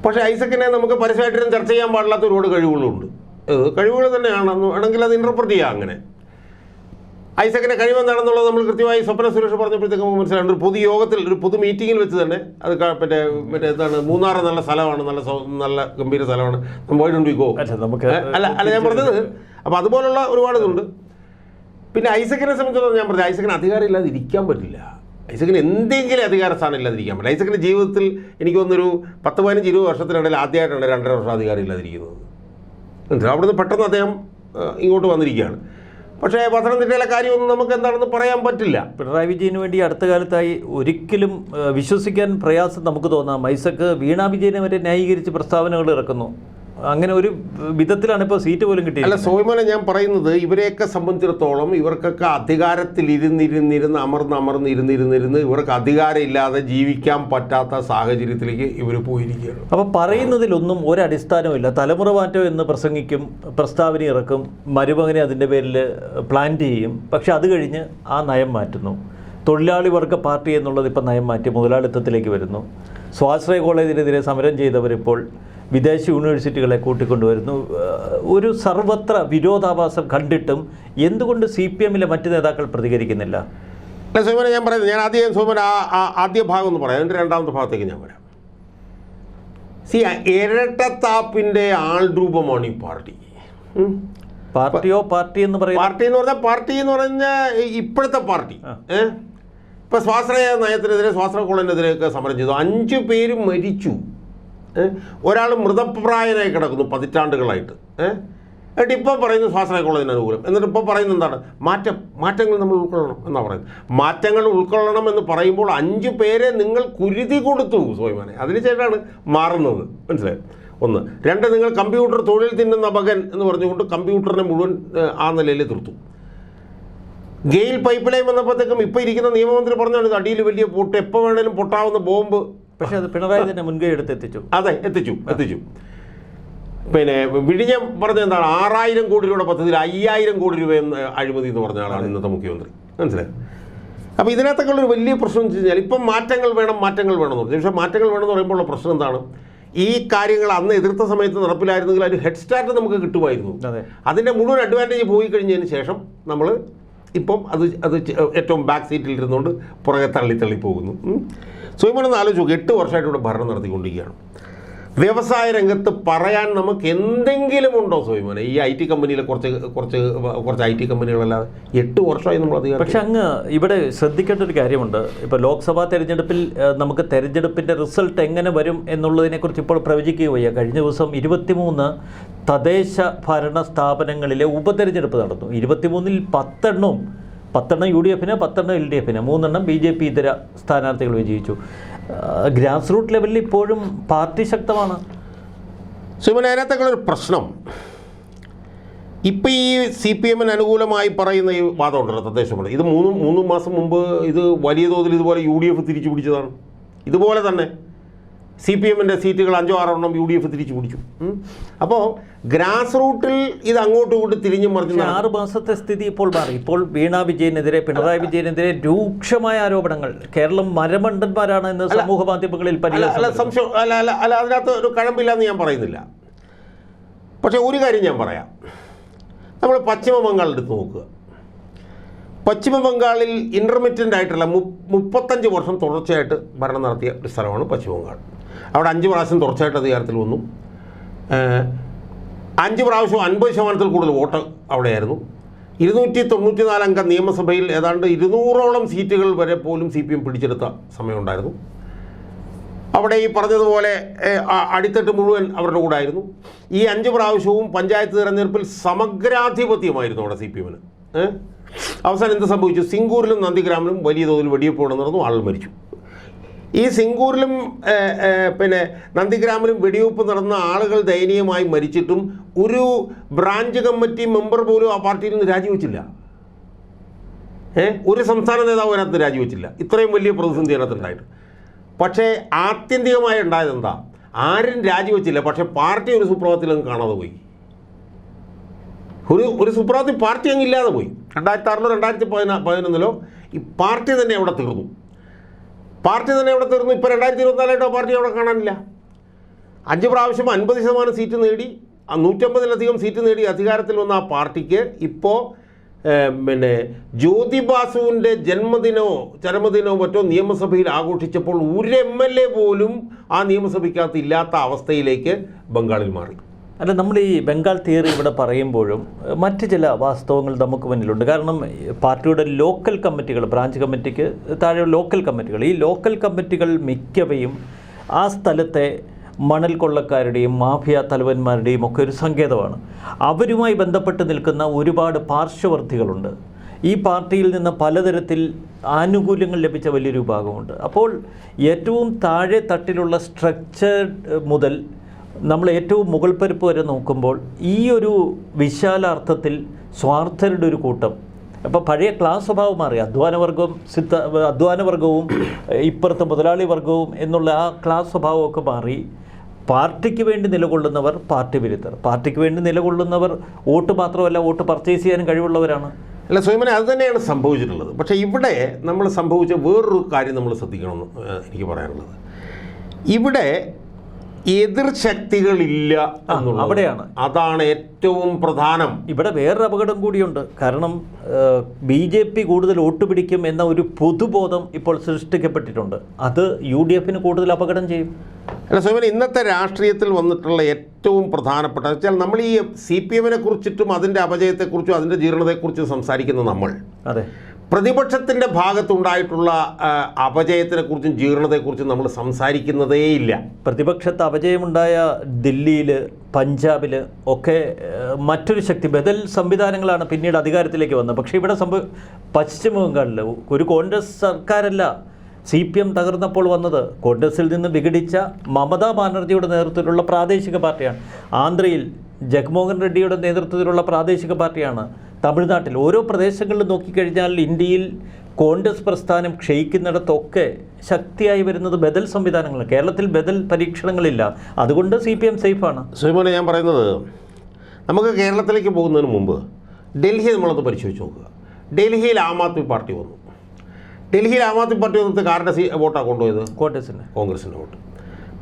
പക്ഷേ ഐസക്കിനെ നമുക്ക് പരസ്യമായിട്ടും ചർച്ച ചെയ്യാൻ പാടില്ലാത്ത ഒരുപാട് കഴിവുകളുണ്ട്. കഴിവുകൾ തന്നെയാണ്. വേണമെങ്കിൽ അത് ഇന്റർപ്രറ്റ് ചെയ്യാം അങ്ങനെ. ഐസക്കിന്റെ കഴിവെന്താണെന്നുള്ളത് നമ്മൾ കൃത്യമായി സ്വപ്ന സുരേഷ് പറഞ്ഞപ്പോഴത്തേക്ക് മനസ്സിലാണ് ഒരു പൊതു യോഗത്തിൽ ഒരു പൊതു മീറ്റിങ്ങിൽ വെച്ച് തന്നെ അത് മറ്റേ മറ്റേ എന്താണ് മൂന്നാർ നല്ല സ്ഥലമാണ് നല്ല നല്ല ഗംഭീര സ്ഥലമാണ്. വൈ ഡോണ്ട് വി ഗോ അല്ല അല്ല ഞാൻ പറഞ്ഞത് അപ്പോൾ അതുപോലുള്ള ഒരുപാട് ഇതുണ്ട്. പിന്നെ ഐസക്കിനെ സംബന്ധിച്ചിടത്തോളം ഞാൻ പറഞ്ഞു ഐസക്കിന് അധികാരം ഇല്ലാതെ ഇരിക്കാൻ പറ്റില്ല. ഐസക്കിന് എന്തെങ്കിലും അധികാര സ്ഥാനം ഇല്ലാതിരിക്കാൻ പറ്റില്ല. ഐസക്കിന്റെ ജീവിതത്തിൽ എനിക്ക് തോന്നുന്നൊരു പത്ത് പതിനഞ്ച് ഇരുപത് വർഷത്തിനിടയിൽ ആദ്യമായിട്ടാണ് രണ്ടര വർഷം അധികാരം ഇല്ലാതിരിക്കുന്നത്. എന്നിട്ട് അവിടുന്ന് പെട്ടെന്ന് അദ്ദേഹം ഇങ്ങോട്ട് വന്നിരിക്കുകയാണ്. പക്ഷേ പത്തനംതിട്ടയിലെ കാര്യമൊന്നും നമുക്ക് എന്താണെന്ന് പറയാൻ പറ്റില്ല. പിണറായി വിജയന് വേണ്ടി അടുത്ത കാലത്തായി ഒരിക്കലും വിശ്വസിക്കാൻ പ്രയാസം നമുക്ക് തോന്നാം. ഐസക്ക് വീണാ വിജയനെ വരെ ന്യായീകരിച്ച് പ്രസ്താവനകൾ ഇറക്കുന്നു. അങ്ങനെ ഒരു വിധത്തിലാണ് ഇപ്പോൾ സീറ്റ് പോലും കിട്ടിയത് അല്ല സോയിമോനെ ഞാൻ പറയുന്നത് ഇവരെയൊക്കെ സംബന്ധിച്ചിടത്തോളം ഇവർക്കൊക്കെ അധികാരത്തിൽ ഇരുന്നിരുന്നിരുന്ന് അമർന്ന് അമർന്ന് ഇരുന്നിരുന്നിരുന്ന് ഇവർക്ക് അധികാരം ഇല്ലാതെ ജീവിക്കാൻ പറ്റാത്ത സാഹചര്യത്തിലേക്ക് ഇവർ പോയിരിക്കുകയാണ്. അപ്പോൾ പറയുന്നതിലൊന്നും ഒരടിസ്ഥാനമില്ല തലമുറ മാറ്റം എന്ന് പ്രസംഗിക്കും പ്രസ്താവന ഇറക്കും മരുമകനെ അതിന്റെ പേരിൽ പ്ലാൻ ചെയ്യും. പക്ഷെ അത് കഴിഞ്ഞ് ആ നയം മാറ്റുന്നു. തൊഴിലാളി വർഗ പാർട്ടി എന്നുള്ളത് ഇപ്പം നയം മാറ്റി മുതലാളിത്തത്തിലേക്ക് വരുന്നു. സ്വാശ്രയ കോളേജിനെതിരെ സമരം ചെയ്തവരിപ്പോൾ വിദേശ യൂണിവേഴ്സിറ്റികളെ കൂട്ടിക്കൊണ്ടുവരുന്നു. ഒരു സർവത്ര വിരോധാഭാസം കണ്ടിട്ടും എന്തുകൊണ്ട് സി പി എമ്മിലെ മറ്റ് നേതാക്കൾ പ്രതികരിക്കുന്നില്ല? അല്ല സോമനെ ഞാൻ പറയുന്നത് ഞാൻ ആദ്യം സോമൻ ആ ആദ്യ ഭാഗം ഒന്ന് പറയാം. എന്റെ രണ്ടാമത്തെ ഭാഗത്തേക്ക് ഞാൻ വരാം. സി ഇരട്ടത്താപ്പിന്റെ ആൾരൂപമാണ് ഈ പാർട്ടി. പാർട്ടിയോ പാർട്ടി എന്ന് പറയുന്നത് പാർട്ടി എന്ന് പറഞ്ഞാൽ പാർട്ടി എന്ന് പറഞ്ഞാൽ ഇപ്പോഴത്തെ പാർട്ടി. ഏഹ് ഇപ്പം സ്വാശ്രയ നയത്തിനെതിരെ സ്വാശ്രയ കോളനെതിരെയൊക്കെ സമരം ചെയ്തു. അഞ്ച് പേര് മരിച്ചു. ഒരാൾ മൃതപ്രായനായി കിടക്കുന്നു പതിറ്റാണ്ടുകളായിട്ട്. എന്നിട്ട് ഇപ്പോൾ പറയുന്നു സ്വാശ്രയ കോളേജിന് അനുകൂലം. എന്നിട്ട് ഇപ്പോൾ പറയുന്നത് എന്താണ്? മാറ്റം മാറ്റങ്ങൾ നമ്മൾ ഉൾക്കൊള്ളണം എന്നാണ് പറയുന്നത്. മാറ്റങ്ങൾ ഉൾക്കൊള്ളണം എന്ന് പറയുമ്പോൾ അഞ്ച് പേരെ നിങ്ങൾ കുരുതി കൊടുത്തു സ്വയമാനെ അതിനുശേഷമാണ് മാറുന്നത്. മനസ്സിലായോ? ഒന്ന്. രണ്ട് നിങ്ങൾ കമ്പ്യൂട്ടർ തൊഴിൽ തിന്നുന്ന മകൻ എന്ന് പറഞ്ഞുകൊണ്ട് കമ്പ്യൂട്ടറിനെ മുഴുവൻ ആ നിലയിൽ തീർത്തു. ഗെയിൽ പൈപ്പ് ലൈൻ വന്നപ്പോഴത്തേക്കും ഇപ്പോൾ ഇരിക്കുന്ന നിയമമന്ത്രി പറഞ്ഞാണ് അടിയിൽ വലിയ പൊട്ട്. എപ്പോൾ വേണേലും പൊട്ടാവുന്ന ബോംബ് പക്ഷേ അത് പിണറായി തന്നെ മുൻകൈ എടുത്ത് എത്തിച്ചു. അതെ എത്തിച്ചു എത്തിച്ചു. പിന്നെ വിഴിഞ്ഞം പറഞ്ഞ എന്താണ്? ആറായിരം കോടി രൂപയുടെ പദ്ധതിയിൽ അയ്യായിരം കോടി രൂപ അഴിമതി എന്ന് പറഞ്ഞ ആളാണ് ഇന്നത്തെ മുഖ്യമന്ത്രി. മനസ്സിലായി? അപ്പോൾ ഇതിനകത്തൊക്കെ ഒരു വലിയ പ്രശ്നം എന്ന് വെച്ച് കഴിഞ്ഞാൽ ഇപ്പം മാറ്റങ്ങൾ വേണം മാറ്റങ്ങൾ വേണം എന്ന് പറഞ്ഞു. പക്ഷേ മാറ്റങ്ങൾ വേണം എന്ന് പറയുമ്പോൾ ഉള്ള പ്രശ്നം എന്താണ്? ഈ കാര്യങ്ങൾ അന്ന് എതിർത്ത സമയത്ത് നടപ്പിലായിരുന്നെങ്കിൽ അതിന് ഹെഡ് സ്റ്റാർട്ട് നമുക്ക് കിട്ടുമായിരുന്നു. അതെ. അതിന്റെ മുഴുവൻ അഡ്വാന്റേജ് പോയി കഴിഞ്ഞതിന് ശേഷം നമ്മൾ ഇപ്പം അത് അത് ഏറ്റവും ബാക്ക് സീറ്റിൽ ഇരുന്നുകൊണ്ട് പുറകെ തള്ളി തള്ളി പോകുന്നു. സ്വയംഭരണം ആലോചിച്ച് നോക്കുക എട്ട് വർഷമായിട്ട് ഇവിടെ ഭരണം നടത്തിക്കൊണ്ടിരിക്കുകയാണ്. വ്യവസായ രംഗത്ത് പറയാൻ നമുക്ക് എന്തെങ്കിലും ഉണ്ടോ സോയിമോനെ ഈ ഐ ടി കമ്പനിയിലെ കുറച്ച് കുറച്ച് കുറച്ച് ഐ ടി കമ്പനികളല്ലാതെ എട്ട് വർഷമായി നമ്മൾ അധികം പക്ഷെ അങ്ങ് ഇവിടെ ശ്രദ്ധിക്കേണ്ട ഒരു കാര്യമുണ്ട്. ഇപ്പോൾ ലോക്സഭാ തെരഞ്ഞെടുപ്പിൽ നമുക്ക് തെരഞ്ഞെടുപ്പിന്റെ റിസൾട്ട് എങ്ങനെ വരും എന്നുള്ളതിനെക്കുറിച്ച് ഇപ്പോൾ പ്രവചിക്കുക വയ്യ. കഴിഞ്ഞ ദിവസം ഇരുപത്തിമൂന്ന് തദ്ദേശ ഭരണ സ്ഥാപനങ്ങളിലെ ഉപതെരഞ്ഞെടുപ്പ് നടന്നു. ഇരുപത്തിമൂന്നിൽ പത്തെണ്ണവും പത്തെണ്ണം യു ഡി എഫിന് പത്തെണ്ണം എൽ ഡി എഫിന്. മൂന്നെണ്ണം ബി ജെ പി ഇതര സ്ഥാനാർത്ഥികൾ വിജയിച്ചു. ഗ്രാസ് റൂട്ട് ലെവലിൽ ഇപ്പോഴും പാർട്ടി ശക്തമാണ്. സുമൻ അതിനകത്തൊക്കെ ഒരു പ്രശ്നം. ഇപ്പം ഈ സി പി എമ്മിന് അനുകൂലമായി പറയുന്ന ഈ വാദം ഉണ്ടല്ലോ തദ്ദേശ ഇത് മൂന്ന് മൂന്ന് മാസം മുമ്പ് ഇത് വലിയ തോതിൽ ഇതുപോലെ യു ഡി എഫ് തിരിച്ചു പിടിച്ചതാണ്. ഇതുപോലെ തന്നെ. സി പി എമ്മിന്റെ സീറ്റുകൾ അഞ്ചോ ആറോ എണ്ണം യു ഡി എഫ് തിരിച്ചു പിടിച്ചു. അപ്പോൾ ഗ്രാസ് റൂട്ടിൽ ഇത് അങ്ങോട്ടും ഇങ്ങോട്ട് തിരിഞ്ഞു മറിഞ്ഞു ആറ് മാസത്തെ സ്ഥിതി ഇപ്പോൾ മാറി. ഇപ്പോൾ വീണ വിജയനെതിരെ പിണറായി വിജയനെതിരെ രൂക്ഷമായ ആരോപണങ്ങൾ. കേരളം മരമണ്ടന്മാരാണ് എന്ന് സമൂഹ മാധ്യമങ്ങളിൽ അല്ല സംശയം അല്ല അല്ല അല്ല അതിനകത്ത് ഒരു കഴമ്പില്ലെന്ന് ഞാൻ പറയുന്നില്ല. പക്ഷേ ഒരു കാര്യം ഞാൻ പറയാം. നമ്മൾ പശ്ചിമ ബംഗാൾ എടുത്ത് നോക്കുക. പശ്ചിമ ബംഗാളിൽ ഇന്റർമീഡിയന്റ് ആയിട്ടുള്ള മുപ്പത്തഞ്ച് വർഷം തുടർച്ചയായിട്ട് ഭരണം നടത്തിയ ഒരു സ്ഥലമാണ് പശ്ചിമ ബംഗാൾ. അവിടെ അഞ്ച് പ്രാവശ്യം തുടർച്ചയായിട്ട് അധികാരത്തിൽ വന്നു. അഞ്ച് പ്രാവശ്യം അൻപത് ശതമാനത്തിൽ കൂടുതൽ വോട്ട് അവിടെയായിരുന്നു. ഇരുന്നൂറ്റി തൊണ്ണൂറ്റി നാലംഗ നിയമസഭയിൽ ഏതാണ്ട് ഇരുന്നൂറോളം സീറ്റുകൾ വരെ പോലും സി പി എം പിടിച്ചെടുത്ത സമയമുണ്ടായിരുന്നു. അവിടെ ഈ പറഞ്ഞതുപോലെ അടിത്തട്ട് മുഴുവൻ അവരുടെ കൂടെ ആയിരുന്നു. ഈ അഞ്ച് പ്രാവശ്യവും പഞ്ചായത്ത് തിരഞ്ഞെടുപ്പിൽ സമഗ്രാധിപത്യമായിരുന്നു അവിടെ സി പി എമ്മിന്. അവസാനം എന്ത് സംഭവിച്ചു? സിംഗൂരിലും നന്ദിഗ്രാമിലും വലിയ തോതിൽ വെടിവെപ്പ് നടന്നു. ആളുകൾ മരിച്ചു. ഈ സിംഗൂരിലും പിന്നെ നന്ദിഗ്രാമിലും വെടിവെപ്പ് നടന്ന ആളുകൾ ദയനീയമായി മരിച്ചിട്ടും ഒരു ബ്രാഞ്ച് കമ്മിറ്റി മെമ്പർ പോലും ആ പാർട്ടിയിൽ നിന്ന് രാജിവെച്ചില്ല. ഒരു സംസ്ഥാന നേതാവ് അതിനകത്ത് രാജിവെച്ചില്ല. ഇത്രയും വലിയ പ്രതിസന്ധി അതിനകത്ത് ഉണ്ടായിട്ട്. പക്ഷേ ആത്യന്തികമായി ഉണ്ടായത് എന്താ? ആരും രാജിവെച്ചില്ല. പക്ഷേ പാർട്ടി ഒരു സുപ്രഭാതത്തിൽ അങ്ങ് കാണാതെ പോയി. ഒരു ഒരു സുപ്രഭാതത്തിൽ പാർട്ടി അങ്ങ് ഇല്ലാതെ പോയി. രണ്ടായിരത്തി ആറിലോ രണ്ടായിരത്തി പതിനാ പതിനൊന്നിലോ ഈ പാർട്ടി തന്നെ അവിടെ തീർന്നു. പാർട്ടി തന്നെ അവിടെ തീർന്നു. ഇപ്പോൾ രണ്ടായിരത്തി ഇരുപത്തിനാലായിട്ട് പാർട്ടി അവിടെ കാണാനില്ല. അഞ്ച് പ്രാവശ്യം അൻപത് ശതമാനം സീറ്റ് നേടി. ആ നൂറ്റമ്പതിലധികം സീറ്റ് നേടി അധികാരത്തിൽ വന്ന ആ പാർട്ടിക്ക് ഇപ്പോൾ പിന്നെ ജ്യോതി ബാസുവിന്റെ ജന്മദിനമോ ചരമദിനമോ മറ്റോ നിയമസഭയിൽ ആഘോഷിച്ചപ്പോൾ ഒരു എം എൽ എ പോലും ആ നിയമസഭയ്ക്കകത്ത് ഇല്ലാത്ത അവസ്ഥയിലേക്ക് ബംഗാളിൽ മാറി. അല്ല നമ്മൾ ഈ ബംഗാൾ തിയറി ഇവിടെ പറയുമ്പോഴും മറ്റു ചില വാസ്തവങ്ങൾ നമുക്ക് മുന്നിലുണ്ട്. കാരണം പാർട്ടിയുടെ ലോക്കൽ കമ്മിറ്റികൾ ബ്രാഞ്ച് കമ്മിറ്റിക്ക് താഴെ ലോക്കൽ കമ്മിറ്റികൾ ഈ ലോക്കൽ കമ്മിറ്റികൾ മിക്കവയും ആ സ്ഥലത്തെ മണൽ കൊള്ളക്കാരുടെയും മാഫിയ തലവന്മാരുടെയും ഒക്കെ ഒരു സങ്കേതമാണ്. അവരുമായി ബന്ധപ്പെട്ട് നിൽക്കുന്ന ഒരുപാട് പാർശ്വവർത്തികളുണ്ട്. ഈ പാർട്ടിയിൽ നിന്ന് പലതരത്തിൽ ആനുകൂല്യങ്ങൾ ലഭിച്ച വലിയൊരു വിഭാഗമുണ്ട്. അപ്പോൾ ഏറ്റവും താഴെ തട്ടിലുള്ള സ്ട്രക്ചർ മുതൽ നമ്മൾ ഏറ്റവും മുകൾ പരിപ്പ് വരെ നോക്കുമ്പോൾ ഈ ഒരു വിശാലാർത്ഥത്തിൽ സ്വാർത്ഥരുടെ ഒരു കൂട്ടം. അപ്പോൾ പഴയ ക്ലാസ് സ്വഭാവം മാറി. അധ്വാനവർഗവും സിദ്ധ അധ്വാനവർഗവും ഇപ്പുറത്തെ മുതലാളി വർഗവും എന്നുള്ള ആ ക്ലാസ് സ്വഭാവമൊക്കെ മാറി പാർട്ടിക്ക് വേണ്ടി നിലകൊള്ളുന്നവർ പാർട്ടി വിരുദ്ധർ. പാർട്ടിക്ക് വേണ്ടി നിലകൊള്ളുന്നവർ വോട്ട് മാത്രമല്ല വോട്ട് പർച്ചേസ് ചെയ്യാനും കഴിവുള്ളവരാണ്. അല്ല സ്വയമനെ അത് തന്നെയാണ് സംഭവിച്ചിട്ടുള്ളത്. പക്ഷേ ഇവിടെ നമ്മൾ സംഭവിച്ച വേറൊരു കാര്യം നമ്മൾ ശ്രദ്ധിക്കണമെന്ന് എനിക്ക് പറയാനുള്ളത്. ഇവിടെ എതിർ ശക്തികളില്ല അവിടെയാണ്. അതാണ് ഏറ്റവും പ്രധാനം. ഇവിടെ വേറൊരു അപകടം കൂടിയുണ്ട്. കാരണം ബി ജെ പി കൂടുതൽ ഓട്ടുപിടിക്കും എന്ന ഒരു പൊതുബോധം ഇപ്പോൾ സൃഷ്ടിക്കപ്പെട്ടിട്ടുണ്ട്. അത് യു ഡി എഫിന് കൂടുതൽ അപകടം ചെയ്യും. അല്ല സോമൻ ഇന്നത്തെ രാഷ്ട്രീയത്തിൽ വന്നിട്ടുള്ള ഏറ്റവും പ്രധാനപ്പെട്ട വെച്ചാൽ നമ്മൾ ഈ സി പി എമ്മിനെ കുറിച്ചിട്ടും അതിന്റെ അപജയത്തെക്കുറിച്ചും അതിന്റെ ജീർണതയെക്കുറിച്ചും സംസാരിക്കുന്ന നമ്മൾ. അതെ. പ്രതിപക്ഷത്തിന്റെ ഭാഗത്തുണ്ടായിട്ടുള്ള അപജയത്തിനെക്കുറിച്ചും ജീർണതയെക്കുറിച്ചും നമ്മൾ സംസാരിക്കുന്നതേയില്ല പ്രതിപക്ഷത്ത് അപജയമുണ്ടായ ദില്ലിയിൽ പഞ്ചാബിൽ ഒക്കെ മറ്റൊരു ശക്തി ബദൽ സംവിധാനങ്ങളാണ് പിന്നീട് അധികാരത്തിലേക്ക് വന്നത്. പക്ഷേ ഇവിടെ സംഭവ പശ്ചിമ ബംഗാളിൽ ഒരു കോൺഗ്രസ് സർക്കാരല്ല സി പി എം തകർന്നപ്പോൾ വന്നത്. കോൺഗ്രസിൽ നിന്ന് വിഘടിച്ച മമതാ ബാനർജിയുടെ നേതൃത്വത്തിലുള്ള പ്രാദേശിക പാർട്ടിയാണ്. ആന്ധ്രയിൽ ജഗ്മോഹൻ റെഡ്ഡിയുടെ നേതൃത്വത്തിലുള്ള പ്രാദേശിക പാർട്ടിയാണ് തമിഴ്നാട്ടിൽ ഓരോ പ്രദേശങ്ങളിലും നോക്കിക്കഴിഞ്ഞാൽ ഇന്ത്യയിൽ കോൺഗ്രസ് പ്രസ്ഥാനം ക്ഷയിക്കുന്നിടത്തൊക്കെ ശക്തിയായി വരുന്നത് ബദൽ സംവിധാനങ്ങൾ കേരളത്തിൽ ബദൽ പരീക്ഷണങ്ങളില്ല. അതുകൊണ്ട് സി പി എം സേഫാണ്. സുഹിമോനെ ഞാൻ പറയുന്നത് നമുക്ക് കേരളത്തിലേക്ക് പോകുന്നതിന് മുമ്പ് ഡൽഹി നമ്മളൊന്ന് പരിശോധിച്ച് നോക്കുക. ഡൽഹിയിൽ ആം ആദ്മി പാർട്ടി വന്നു. ഡൽഹിയിൽ ആം ആദ്മി പാർട്ടി വന്നിട്ട് കാരുടെ സീ വോട്ടാണ് കൊണ്ടുപോയത്? കോൺഗ്രസിന്റെ കോൺഗ്രസിന്റെ വോട്ട്.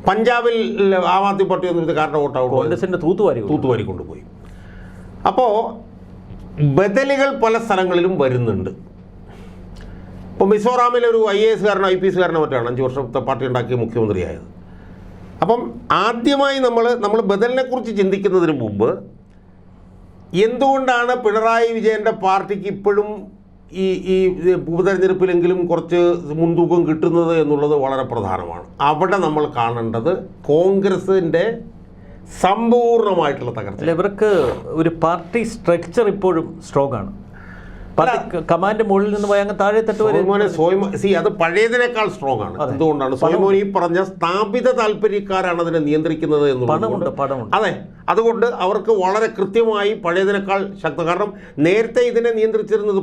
പഞ്ചാബിൽ ആം ആദ്മി പാർട്ടി വന്നിട്ട് കാരുടെ വോട്ടാണ് കോൺഗ്രസിന്റെ തൂത്തുവാരി. തൂത്തുവാരി കൊണ്ടുപോയി. അപ്പോൾ ബദലുകൾ പല സ്ഥലങ്ങളിലും വരുന്നുണ്ട്. ഇപ്പോൾ മിസോറാമിലെ ഒരു ഐ എ എസ്കാരനോ ഐ പി എസ്കാരനോ മറ്റാണ് അഞ്ച് വർഷത്തെ പാർട്ടി ഉണ്ടാക്കിയ മുഖ്യമന്ത്രിയായത്. അപ്പം ആദ്യമായി നമ്മൾ നമ്മൾ ബദലിനെക്കുറിച്ച് ചിന്തിക്കുന്നതിന് മുമ്പ് എന്തുകൊണ്ടാണ് പിണറായി വിജയന്റെ പാർട്ടിക്ക് ഇപ്പോഴും ഈ ഈ ഉപതെരഞ്ഞെടുപ്പിലെങ്കിലും കുറച്ച് മുൻതൂക്കം കിട്ടുന്നത് എന്നുള്ളത് വളരെ പ്രധാനമാണ്. അവിടെ നമ്മൾ കാണേണ്ടത് കോൺഗ്രസിന്റെ സമ്പൂർണമായിട്ടുള്ള തകർച്ച. ഇവർക്ക് ഒരു പാർട്ടി സ്ട്രക്ചർ ഇപ്പോഴും സ്ട്രോങ് ആണ്. കമാൻഡ് മുകളിൽ നിന്ന് പോയി അങ്ങ് താഴെ തട്ട് സോയ്മോനെ സോയ്മോ സി അത് പഴയതിനേക്കാൾ സ്ട്രോങ് ആണ്. എന്തുകൊണ്ടാണ്? സോയ്മോൻ ഈ പറഞ്ഞ സ്ഥാപിത താല്പര്യക്കാരാണ് അതിനെ നിയന്ത്രിക്കുന്നത് എന്ന് അതെ. അതുകൊണ്ട് അവർക്ക് വളരെ കൃത്യമായി പഴയതിനേക്കാൾ ശക്ത. കാരണം നേരത്തെ ഇതിനെ നിയന്ത്രിച്ചിരുന്നത്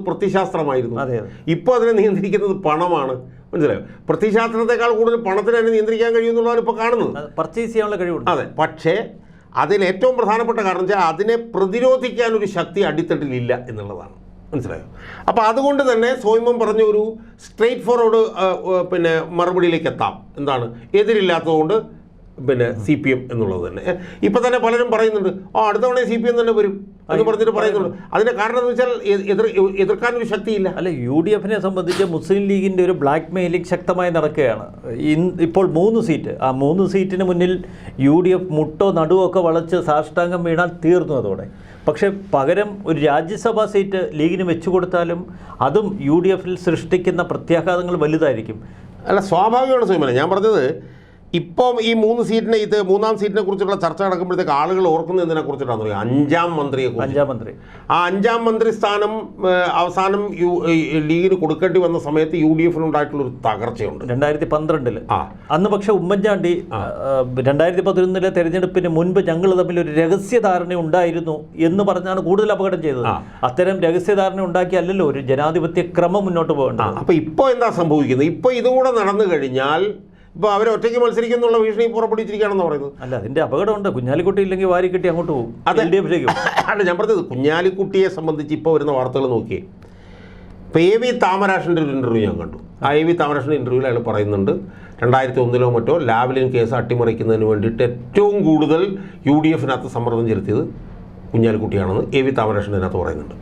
അതെ ഇപ്പോൾ അതിനെ നിയന്ത്രിക്കുന്നത് പണമാണ്. മനസ്സിലായോ? പ്രത്യശാസ്ത്രത്തെക്കാൾ കൂടുതൽ പണത്തിന് അതിനെ നിയന്ത്രിക്കാൻ കഴിയുമെന്നുള്ളതാണ് ഇപ്പോൾ കാണുന്നത്. പർച്ചേസ് ചെയ്യാനുള്ള കഴിവുണ്ട് അതെ പക്ഷേ അതിൽ ഏറ്റവും പ്രധാനപ്പെട്ട കാരണം വെച്ചാൽ അതിനെ പ്രതിരോധിക്കാൻ ഒരു ശക്തി അടിത്തട്ടിലില്ല എന്നുള്ളതാണ്. മനസ്സിലായോ? അപ്പോൾ അതുകൊണ്ട് തന്നെ സോയ്മം പറഞ്ഞ ഒരു സ്ട്രെയിറ്റ് ഫോർവേഡ് പിന്നെ മറുപടിയിലേക്ക് എത്താം. എന്താണ്? എതിരില്ലാത്തതുകൊണ്ട് പിന്നെ സി പി എം എന്നുള്ളത് തന്നെ. ഇപ്പം തന്നെ പലരും പറയുന്നുണ്ട് ആ അടുത്ത തവണ സി പി എം തന്നെ വരും എന്ന് പറഞ്ഞിട്ട് പറയുന്നുണ്ട്. അതിന്റെ കാരണം എന്ന് വെച്ചാൽ എതിർ എതിർക്കാൻ ഒരു ശക്തിയില്ല. അല്ല യു ഡി എഫിനെ സംബന്ധിച്ച് മുസ്ലിം ലീഗിന്റെ ഒരു ബ്ലാക്ക് മെയിലിംഗ് ശക്തമായി നടക്കുകയാണ്. ഇപ്പോൾ മൂന്ന് സീറ്റ്. ആ മൂന്ന് സീറ്റിന് മുന്നിൽ യു ഡി എഫ് മുട്ടോ നടുവോ ഒക്കെ വളച്ച് സാഷ്ടാംഗം വീണാൽ തീർന്നു അതോടെ. പക്ഷേ പകരം ഒരു രാജ്യസഭാ സീറ്റ് ലീഗിന് വെച്ചു കൊടുത്താലും അതും യു ഡി എഫിൽ സൃഷ്ടിക്കുന്ന പ്രത്യാഘാതങ്ങൾ വലുതായിരിക്കും. അല്ല സ്വാഭാവികമാണ് സുമന ഞാൻ പറഞ്ഞത് ഇപ്പം ഈ മൂന്ന് സീറ്റിനെ ഇത് മൂന്നാം സീറ്റിനെ കുറിച്ചുള്ള ചർച്ച നടക്കുമ്പോഴത്തേക്ക് ആളുകൾ ഓർക്കുന്നത് എന്തിനെ കുറിച്ചിട്ടാണെന്ന് പറയുക അഞ്ചാം മന്ത്രിയെ അഞ്ചാം മന്ത്രി. ആ അഞ്ചാം മന്ത്രി സ്ഥാനം അവസാനം യു ലീഗിന് കൊടുക്കേണ്ടി വന്ന സമയത്ത് യു ഡി എഫിനുണ്ടായിട്ടുള്ളൊരു തകർച്ചയുണ്ട്. രണ്ടായിരത്തി പന്ത്രണ്ടിൽ ആ. അന്ന് പക്ഷെ ഉമ്മൻചാണ്ടി രണ്ടായിരത്തി പതിനൊന്നിലെ തെരഞ്ഞെടുപ്പിന് മുൻപ് ഞങ്ങൾ തമ്മിൽ ഒരു രഹസ്യധാരണ ഉണ്ടായിരുന്നു എന്ന് പറഞ്ഞാണ് കൂടുതൽ അപകടം ചെയ്തത്. അത്തരം രഹസ്യധാരണ ഉണ്ടാക്കിയല്ലോ ഒരു ജനാധിപത്യ ക്രമം മുന്നോട്ട് പോകേണ്ട പോകേണ്ടത് അപ്പോൾ ഇപ്പോൾ എന്താ സംഭവിക്കുന്നത്? ഇപ്പോൾ ഇതുകൂടെ നടന്നു കഴിഞ്ഞാൽ ഇപ്പോൾ അവർ ഒറ്റയ്ക്ക് മത്സരിക്കുന്നുള്ള ഭീഷണി പുറപ്പെടുവിച്ചിരിക്കുകയാണെന്ന് പറയുന്നത്. അല്ല അതിന്റെ അപകടമുണ്ട്. കുഞ്ഞാലിക്കുട്ടി ഇല്ലെങ്കിൽ വാരി കിട്ടി അങ്ങോട്ട് പോകും. അതെ. അല്ല ഞാൻ പറഞ്ഞത് കുഞ്ഞാലിക്കുട്ടിയെ സംബന്ധിച്ച് ഇപ്പോൾ വരുന്ന വാർത്തകൾ നോക്കിയേ. ഇപ്പോൾ എ വി താമരാഷന്റെ ഒരു ഇന്റർവ്യൂ ഞാൻ കണ്ടു. ആ എ വി താമരാഷന്റെ ഇന്റർവ്യൂവിൽ അയാൾ പറയുന്നുണ്ട് രണ്ടായിരത്തി ഒന്നിലോ മറ്റോ ലാവലിൻ കേസ് അട്ടിമറിക്കുന്നതിന് വേണ്ടിയിട്ട് ഏറ്റവും കൂടുതൽ യു ഡി എഫിനകത്ത് സമ്മർദ്ദം ചെലുത്തിയത് കുഞ്ഞാലിക്കുട്ടിയാണെന്ന് എ വി താമരാഷന്റെ അതിനകത്ത് പറയുന്നുണ്ട്.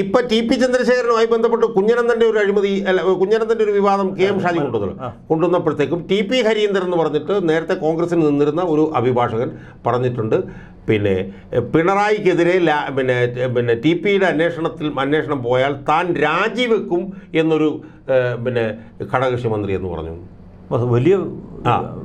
ഇപ്പൊ ടി പി ചന്ദ്രശേഖരനുമായി ബന്ധപ്പെട്ട് കുഞ്ഞനന്ദന്റെ ഒരു അഴിമതി അല്ല കുഞ്ഞനന്ദന്റെ ഒരു വിവാദം കെ എം ഷാജി കൊണ്ടുവന്നു. കൊണ്ടുവന്നപ്പോഴത്തേക്കും ടി പി ഹരീന്ദ്രൻ എന്ന് പറഞ്ഞിട്ട് നേരത്തെ കോൺഗ്രസിൽ നിന്നിരുന്ന ഒരു അഭിഭാഷകൻ പറഞ്ഞിട്ടുണ്ട്. പിന്നെ പിണറായിക്കെതിരെ പിന്നെ പിന്നെ ടി പിയുടെ അന്വേഷണത്തിൽ അന്വേഷണം പോയാൽ താൻ രാജിവെക്കും എന്നൊരു പിന്നെ ഘടകകക്ഷി മന്ത്രി എന്ന് പറഞ്ഞു. വലിയ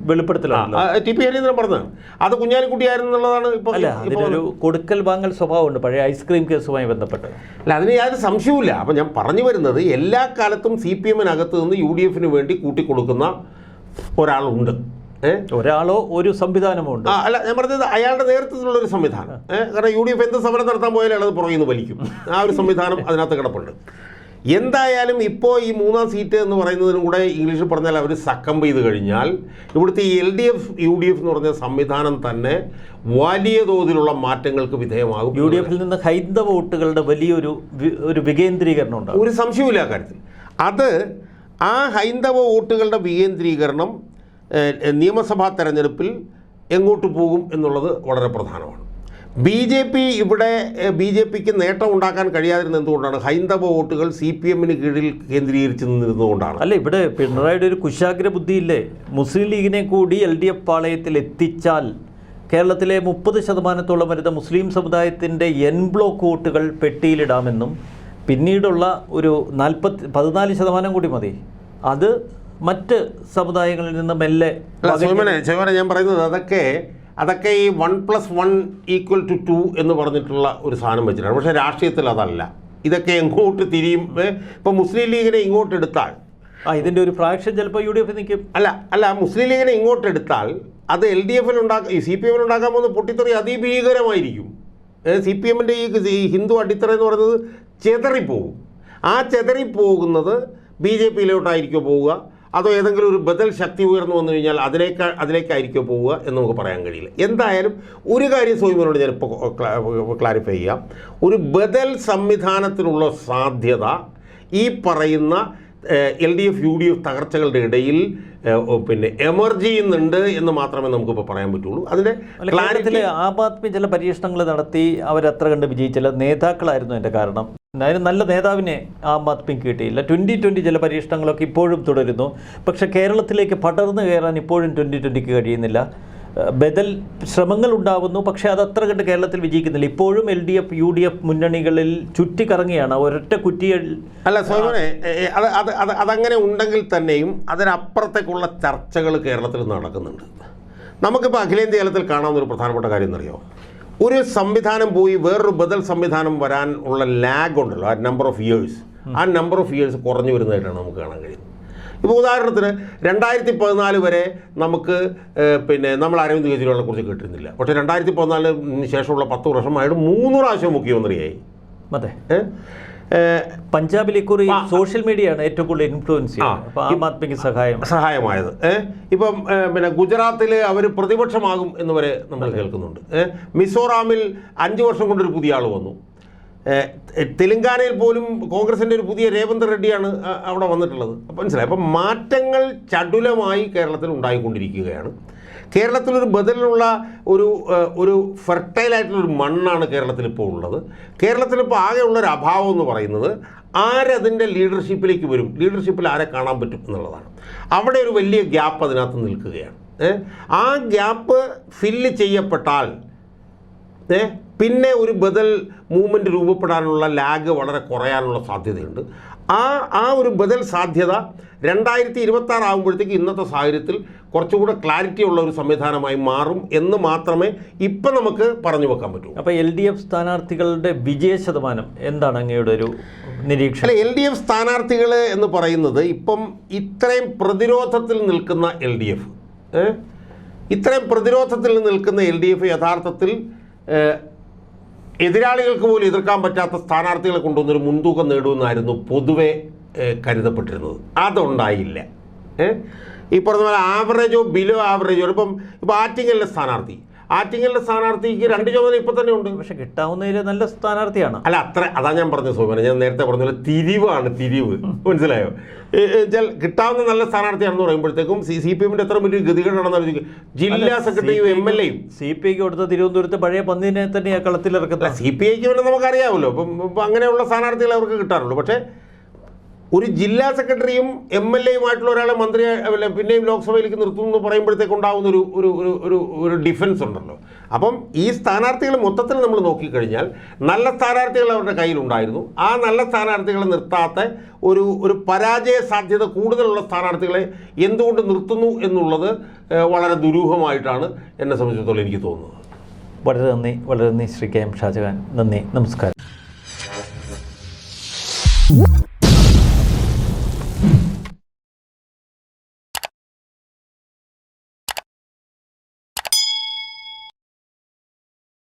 വെളിപ്പെടുത്തലാണ് ടി പി ഹരീന്ദ്രൻ പറഞ്ഞതാണ് അത് കുഞ്ഞാലിക്കുട്ടിയായിരുന്നുള്ളതാണ് ഇപ്പോൾ അല്ല അതിനൊരു കൊടുക്കൽ വാങ്ങൽ സ്വഭാവമുണ്ട് പഴയ ഐസ്ക്രീം കേസുമായി ബന്ധപ്പെട്ട്. അല്ല അതിന് യാതൊരു സംശയവുമില്ല. അപ്പം ഞാൻ പറഞ്ഞു വരുന്നത് എല്ലാ കാലത്തും സി പി എമ്മിനകത്ത് നിന്ന് യു ഡി എഫിന് വേണ്ടി കൂട്ടിക്കൊടുക്കുന്ന ഒരാളുണ്ട്. ഒരാളോ ഒരു സംവിധാനമോ ഉണ്ട്? അല്ല ഞാൻ പറഞ്ഞത് അയാളുടെ നേതൃത്വത്തിലുള്ള ഒരു സംവിധാനം കാരണം യു ഡി എഫ് എന്ത് സമരം നടത്താൻ പോയാലും അത് പുറകിൽ നിന്ന് വലിക്കും. ആ ഒരു സംവിധാനം അതിനകത്ത് കിടപ്പുണ്ട്. എന്തായാലും ഇപ്പോൾ ഈ മൂന്നാം സീറ്റ് എന്ന് പറയുന്നതിനും കൂടെ ഇംഗ്ലീഷിൽ പറഞ്ഞാൽ അവർ സക്കം ചെയ്ത് കഴിഞ്ഞാൽ ഇവിടുത്തെ ഈ L D F U D F എന്ന് പറഞ്ഞ സംവിധാനം തന്നെ വലിയ തോതിലുള്ള മാറ്റങ്ങൾക്ക് വിധേയമാകും യു ഡി എഫിൽ നിന്ന് ഹൈന്ദവ വോട്ടുകളുടെ വലിയൊരു ഒരു വികേന്ദ്രീകരണം ഉണ്ട് ഒരു സംശയമില്ല ആ കാര്യത്തിൽ. അത് ആ ഹൈന്ദവ വോട്ടുകളുടെ വികേന്ദ്രീകരണം നിയമസഭാ തെരഞ്ഞെടുപ്പിൽ എങ്ങോട്ട് പോകും എന്നുള്ളത് വളരെ പ്രധാനമാണ്. ബി ജെ പി ഇവിടെ ബി ജെ പിക്ക് നേട്ടം ഉണ്ടാക്കാൻ കഴിയാതിരുന്നത് എന്തുകൊണ്ടാണ്? ഹൈന്ദവ വോട്ടുകൾ സി പി എമ്മിന് കീഴിൽ കേന്ദ്രീകരിച്ച് നിന്നിരുന്നതുകൊണ്ടാണ്. അല്ല ഇവിടെ പിണറായിയുടെ ഒരു കുശാഗ്ര ബുദ്ധിയില്ലേ? മുസ്ലിം ലീഗിനെ കൂടി എൽ ഡി എഫ് പാളയത്തിൽ എത്തിച്ചാൽ കേരളത്തിലെ മുപ്പത് ശതമാനത്തോളം വരുന്ന മുസ്ലിം സമുദായത്തിന്റെ എൻ ബ്ലോക്ക് വോട്ടുകൾ പെട്ടിയിലിടാമെന്നും പിന്നീടുള്ള ഒരു നാൽപ്പത്തി പതിനാല് ശതമാനം കൂടി മതി. അത് മറ്റ് സമുദായങ്ങളിൽ നിന്ന് മെല്ലെ ഞാൻ പറയുന്നത് അതൊക്കെ അതൊക്കെ ഈ one plus one equal to two എന്ന് പറഞ്ഞിട്ടുള്ള ഒരു സാധനം വെച്ചിട്ടാണ്. പക്ഷേ രാഷ്ട്രീയത്തിൽ അതല്ല. ഇതൊക്കെ എങ്ങോട്ട് തിരിയും? ഇപ്പം മുസ്ലിം ലീഗിനെ ഇങ്ങോട്ട് എടുത്താൽ ആ ഇതിന്റെ ഒരു ഫ്രാക്ഷൻ ചിലപ്പോൾ യു ഡി എഫ് നിൽക്കും. അല്ല അല്ല മുസ്ലിം ലീഗിനെ ഇങ്ങോട്ട് എടുത്താൽ അത് എൽ ഡി എഫിൽ ഉണ്ടാക്ക ഈ സി പി എമ്മിൽ ഉണ്ടാക്കാൻ പോകുന്ന പൊട്ടിത്തെറി അതിഭീകരമായിരിക്കും. സി പി എമ്മിന്റെ ഈ ഹിന്ദു അടിത്തറ എന്ന് പറയുന്നത് ചെതറിപ്പോകും. ആ ചെതറിപ്പോകുന്നത് ബി ജെ പിയിലോട്ടായിരിക്കും പോവുക. അതോ ഏതെങ്കിലും ഒരു ബദൽ ശക്തി ഉയർന്നു വന്നു കഴിഞ്ഞാൽ അതിലേക്ക് അതിലേക്കായിരിക്കും പോവുക എന്ന് നമുക്ക് പറയാൻ കഴിയില്ല. എന്തായാലും ഒരു കാര്യം സോയിമനോട് ഇപ്പോൾ ക്ലാരിഫൈ ചെയ്യാം. ഒരു ബദൽ സംവിധാനത്തിനുള്ള സാധ്യത ഈ പറയുന്ന L D F U D F തകർച്ചകളുടെ ഇടയിൽ പിന്നെ എമർജ് ചെയ്യുന്നുണ്ട് എന്ന് മാത്രമേ നമുക്കിപ്പോൾ പറയാൻ പറ്റുള്ളൂ. അതിന്റെ ക്ലാരിറ്റിയിൽ ആം ആദ്മി ചില പരീക്ഷണങ്ങൾ നടത്തി അവരത്ര കണ്ട് വിജയിച്ചില്ല. നേതാക്കളായിരുന്നു എന്റെ കാരണം. അതിന് നല്ല നേതാവിനെ ആം ആദ്മി കിട്ടിയില്ല. ട്വന്റി ട്വന്റി ചില പരീക്ഷണങ്ങളൊക്കെ ഇപ്പോഴും തുടരുന്നു. പക്ഷേ കേരളത്തിലേക്ക് പടർന്നു കയറാൻ ഇപ്പോഴും ട്വന്റി ട്വന്റിക്ക് കഴിയുന്നില്ല. ബദൽ ശ്രമങ്ങൾ ഉണ്ടാവുന്നു. പക്ഷേ അത് അത്ര കണ്ട് കേരളത്തിൽ വിജയിക്കുന്നില്ല. ഇപ്പോഴും L D F U D F മുന്നണികളിൽ ചുറ്റിക്കറങ്ങിയാണ്. ഒരൊറ്റ കുറ്റിയൽ അല്ല സോമനെ അത് അതങ്ങനെ ഉണ്ടെങ്കിൽ തന്നെയും അതിനപ്പുറത്തേക്കുള്ള ചർച്ചകൾ കേരളത്തിൽ നടക്കുന്നുണ്ട്. നമുക്കിപ്പോൾ അഖിലേന്ത്യ തലത്തിൽ കാണാവുന്ന ഒരു പ്രധാനപ്പെട്ട കാര്യം എന്നറിയോ? ഒരു സംവിധാനം പോയി വേറൊരു ബദൽ സംവിധാനം വരാൻ ഉള്ള ലാഗ് ഉണ്ടല്ലോ ആ നമ്പർ ഓഫ് ഇയേഴ്സ് ആ നമ്പർ ഓഫ് ഇയേഴ്സ് കുറഞ്ഞു വരുന്നതായിട്ടാണ് നമുക്ക് കാണാൻ കഴിയുന്നത്. ഇപ്പോൾ ഉദാഹരണത്തിന് രണ്ടായിരത്തി പതിനാല് വരെ നമുക്ക് പിന്നെ നമ്മൾ അരവിന്ദ് കെജ്രിവാളിനെ കുറിച്ച് കേട്ടിരുന്നില്ല. പക്ഷേ രണ്ടായിരത്തി പതിനാലിന് ശേഷമുള്ള പത്ത് വർഷമായിട്ട് മൂന്ന് പ്രാവശ്യം മുഖ്യമന്ത്രിയായി. അതെ. പഞ്ചാബിൽ ഇക്കുറി സോഷ്യൽ മീഡിയയാണ് ഏറ്റവും കൂടുതൽ ഇൻഫ്ലുവൻസ് ചെയ്യുന്നത്. അപ്പോൾ ആം ആദ്മിക്ക് സഹായം. സഹായമായത്. ഇപ്പം പിന്നെ ഗുജറാത്തിൽ അവർ പ്രതിപക്ഷമാകും എന്ന് വരെ നമ്മൾ കേൾക്കുന്നുണ്ട്. മിസോറാമിൽ അഞ്ച് വർഷം കൊണ്ടൊരു പുതിയ ആൾ വന്നു. തെലുങ്കാനയിൽ തെലങ്കാനയിൽ പോലും കോൺഗ്രസിന്റെ ഒരു പുതിയ രേവന്ത് റെഡ്ഡിയാണ് അവിടെ വന്നിട്ടുള്ളത്. അപ്പോൾ മനസ്സിലായി? അപ്പം മാറ്റങ്ങൾ ചടുലമായി കേരളത്തിൽ ഉണ്ടായിക്കൊണ്ടിരിക്കുകയാണ്. കേരളത്തിലൊരു ബദലുള്ള ഒരു ഒരു ഫെർട്ടൈലായിട്ടുള്ളൊരു മണ്ണാണ് കേരളത്തിൽ ഇപ്പോൾ ഉള്ളത് കേരളത്തിലിപ്പോൾ ആകെയുള്ളൊരു അഭാവം എന്ന് പറയുന്നത് ആരതിന്റെ ലീഡർഷിപ്പിലേക്ക് വരും? ലീഡർഷിപ്പിൽ ആരെ കാണാൻ പറ്റും എന്നുള്ളതാണ്. അവിടെ ഒരു വലിയ ഗ്യാപ്പ് അതിനകത്ത് നിൽക്കുകയാണ്. ആ ഗ്യാപ്പ് ഫില്ല് ചെയ്യപ്പെട്ടാൽ പിന്നെ ഒരു ബദൽ മൂവ്മെന്റ് രൂപപ്പെടാനുള്ള ലാഗ് വളരെ കുറയാനുള്ള സാധ്യതയുണ്ട്. ആ ആ ഒരു ബദൽ സാധ്യത രണ്ടായിരത്തി ഇരുപത്താറാകുമ്പോഴത്തേക്ക് ഇന്നത്തെ സാഹചര്യത്തിൽ കുറച്ചുകൂടെ ക്ലാരിറ്റി ഉള്ള ഒരു സംവിധാനമായി മാറും എന്ന് മാത്രമേ ഇപ്പം നമുക്ക് പറഞ്ഞു വെക്കാൻ പറ്റൂ. അപ്പോൾ എൽ ഡി എഫ് സ്ഥാനാർത്ഥികളുടെ വിജയ ശതമാനം എന്താണ് അങ്ങയുടെ ഒരു നിരീക്ഷണം? അല്ല എൽ ഡി എഫ് സ്ഥാനാർത്ഥികൾ എന്ന് പറയുന്നത് ഇപ്പം ഇത്രയും പ്രതിരോധത്തിൽ നിൽക്കുന്ന എൽ ഡി എഫ്. ഇത്രയും പ്രതിരോധത്തിൽ നിൽക്കുന്ന എൽ ഡി എഫ് യഥാർത്ഥത്തിൽ എതിരാളികൾക്ക് പോലും എതിർക്കാൻ പറ്റാത്ത സ്ഥാനാർത്ഥികളെ കൊണ്ടുവന്നൊരു മുൻതൂക്കം നേടുമെന്നായിരുന്നു പൊതുവെ കരുതപ്പെട്ടിരുന്നത്. അതുണ്ടായില്ല? ഈ പറഞ്ഞ പോലെ ആവറേജോ ബിലോ ആവറേജോ ഇപ്പം ഇപ്പം ആറ്റിങ്ങലിലെ സ്ഥാനാർത്ഥി. ആറ്റിങ്ങലിലെ സ്ഥാനാർത്ഥിക്ക് രണ്ട് ചുമതല ഇപ്പം തന്നെ ഉണ്ട്. പക്ഷെ കിട്ടാവുന്നതിൽ നല്ല സ്ഥാനാർത്ഥിയാണ്. അല്ല അത്ര അതാ ഞാൻ പറഞ്ഞ സോമന ഞാൻ നേരത്തെ പറഞ്ഞ പോലെ തിരിവാണ് തിരിവ്. മനസ്സിലായോ? ഏ, കിട്ടാവുന്ന നല്ല സ്ഥാനാർത്ഥിയാണെന്ന് പറയുമ്പോഴത്തേക്കും സി സി പി എമ്മിന്റെ എത്ര വലിയ ഗതികേടാണെന്ന് ചോദിക്കും ജില്ലാ സെക്രട്ടറിയും എം എൽ എയും. സി പി ഐക്ക് കൊടുത്ത തിരുവനന്തപുരത്ത് പഴയ പന്നിനെ തന്നെ കളത്തിലിറക്കുന്നത് സി പി ഐക്ക് പിന്നെ നമുക്കറിയാമല്ലോ അപ്പം അങ്ങനെയുള്ള സ്ഥാനാർത്ഥികൾ അവർക്ക് കിട്ടാറുള്ളൂ. പക്ഷേ ഒരു ജില്ലാ സെക്രട്ടറിയും എം എൽ എയുമായിട്ടുള്ള ഒരാളെ മന്ത്രി അല്ല പിന്നെയും ലോക്സഭയിലേക്ക് നിർത്തും എന്ന് പറയുമ്പോഴത്തേക്ക് ഉണ്ടാകുന്ന ഒരു ഒരു ഒരു ഒരു ഡിഫൻസ് ഉണ്ടല്ലോ. അപ്പം ഈ സ്ഥാനാർത്ഥികൾ മൊത്തത്തിൽ നമ്മൾ നോക്കിക്കഴിഞ്ഞാൽ നല്ല സ്ഥാനാർത്ഥികൾ അവരുടെ കയ്യിലുണ്ടായിരുന്നു. ആ നല്ല സ്ഥാനാർത്ഥികളെ നിർത്താത്ത ഒരു ഒരു പരാജയ സാധ്യത കൂടുതലുള്ള സ്ഥാനാർത്ഥികളെ എന്തുകൊണ്ട് നിർത്തുന്നു എന്നുള്ളത് വളരെ ദുരൂഹമായിട്ടാണ് എന്നെ സംബന്ധിച്ചിടത്തോളം എനിക്ക് തോന്നുന്നത്. വളരെ നന്ദി. വളരെ നന്ദി ശ്രീ കെ എം ഷാജഹാൻ. നന്ദി. നമസ്കാരം.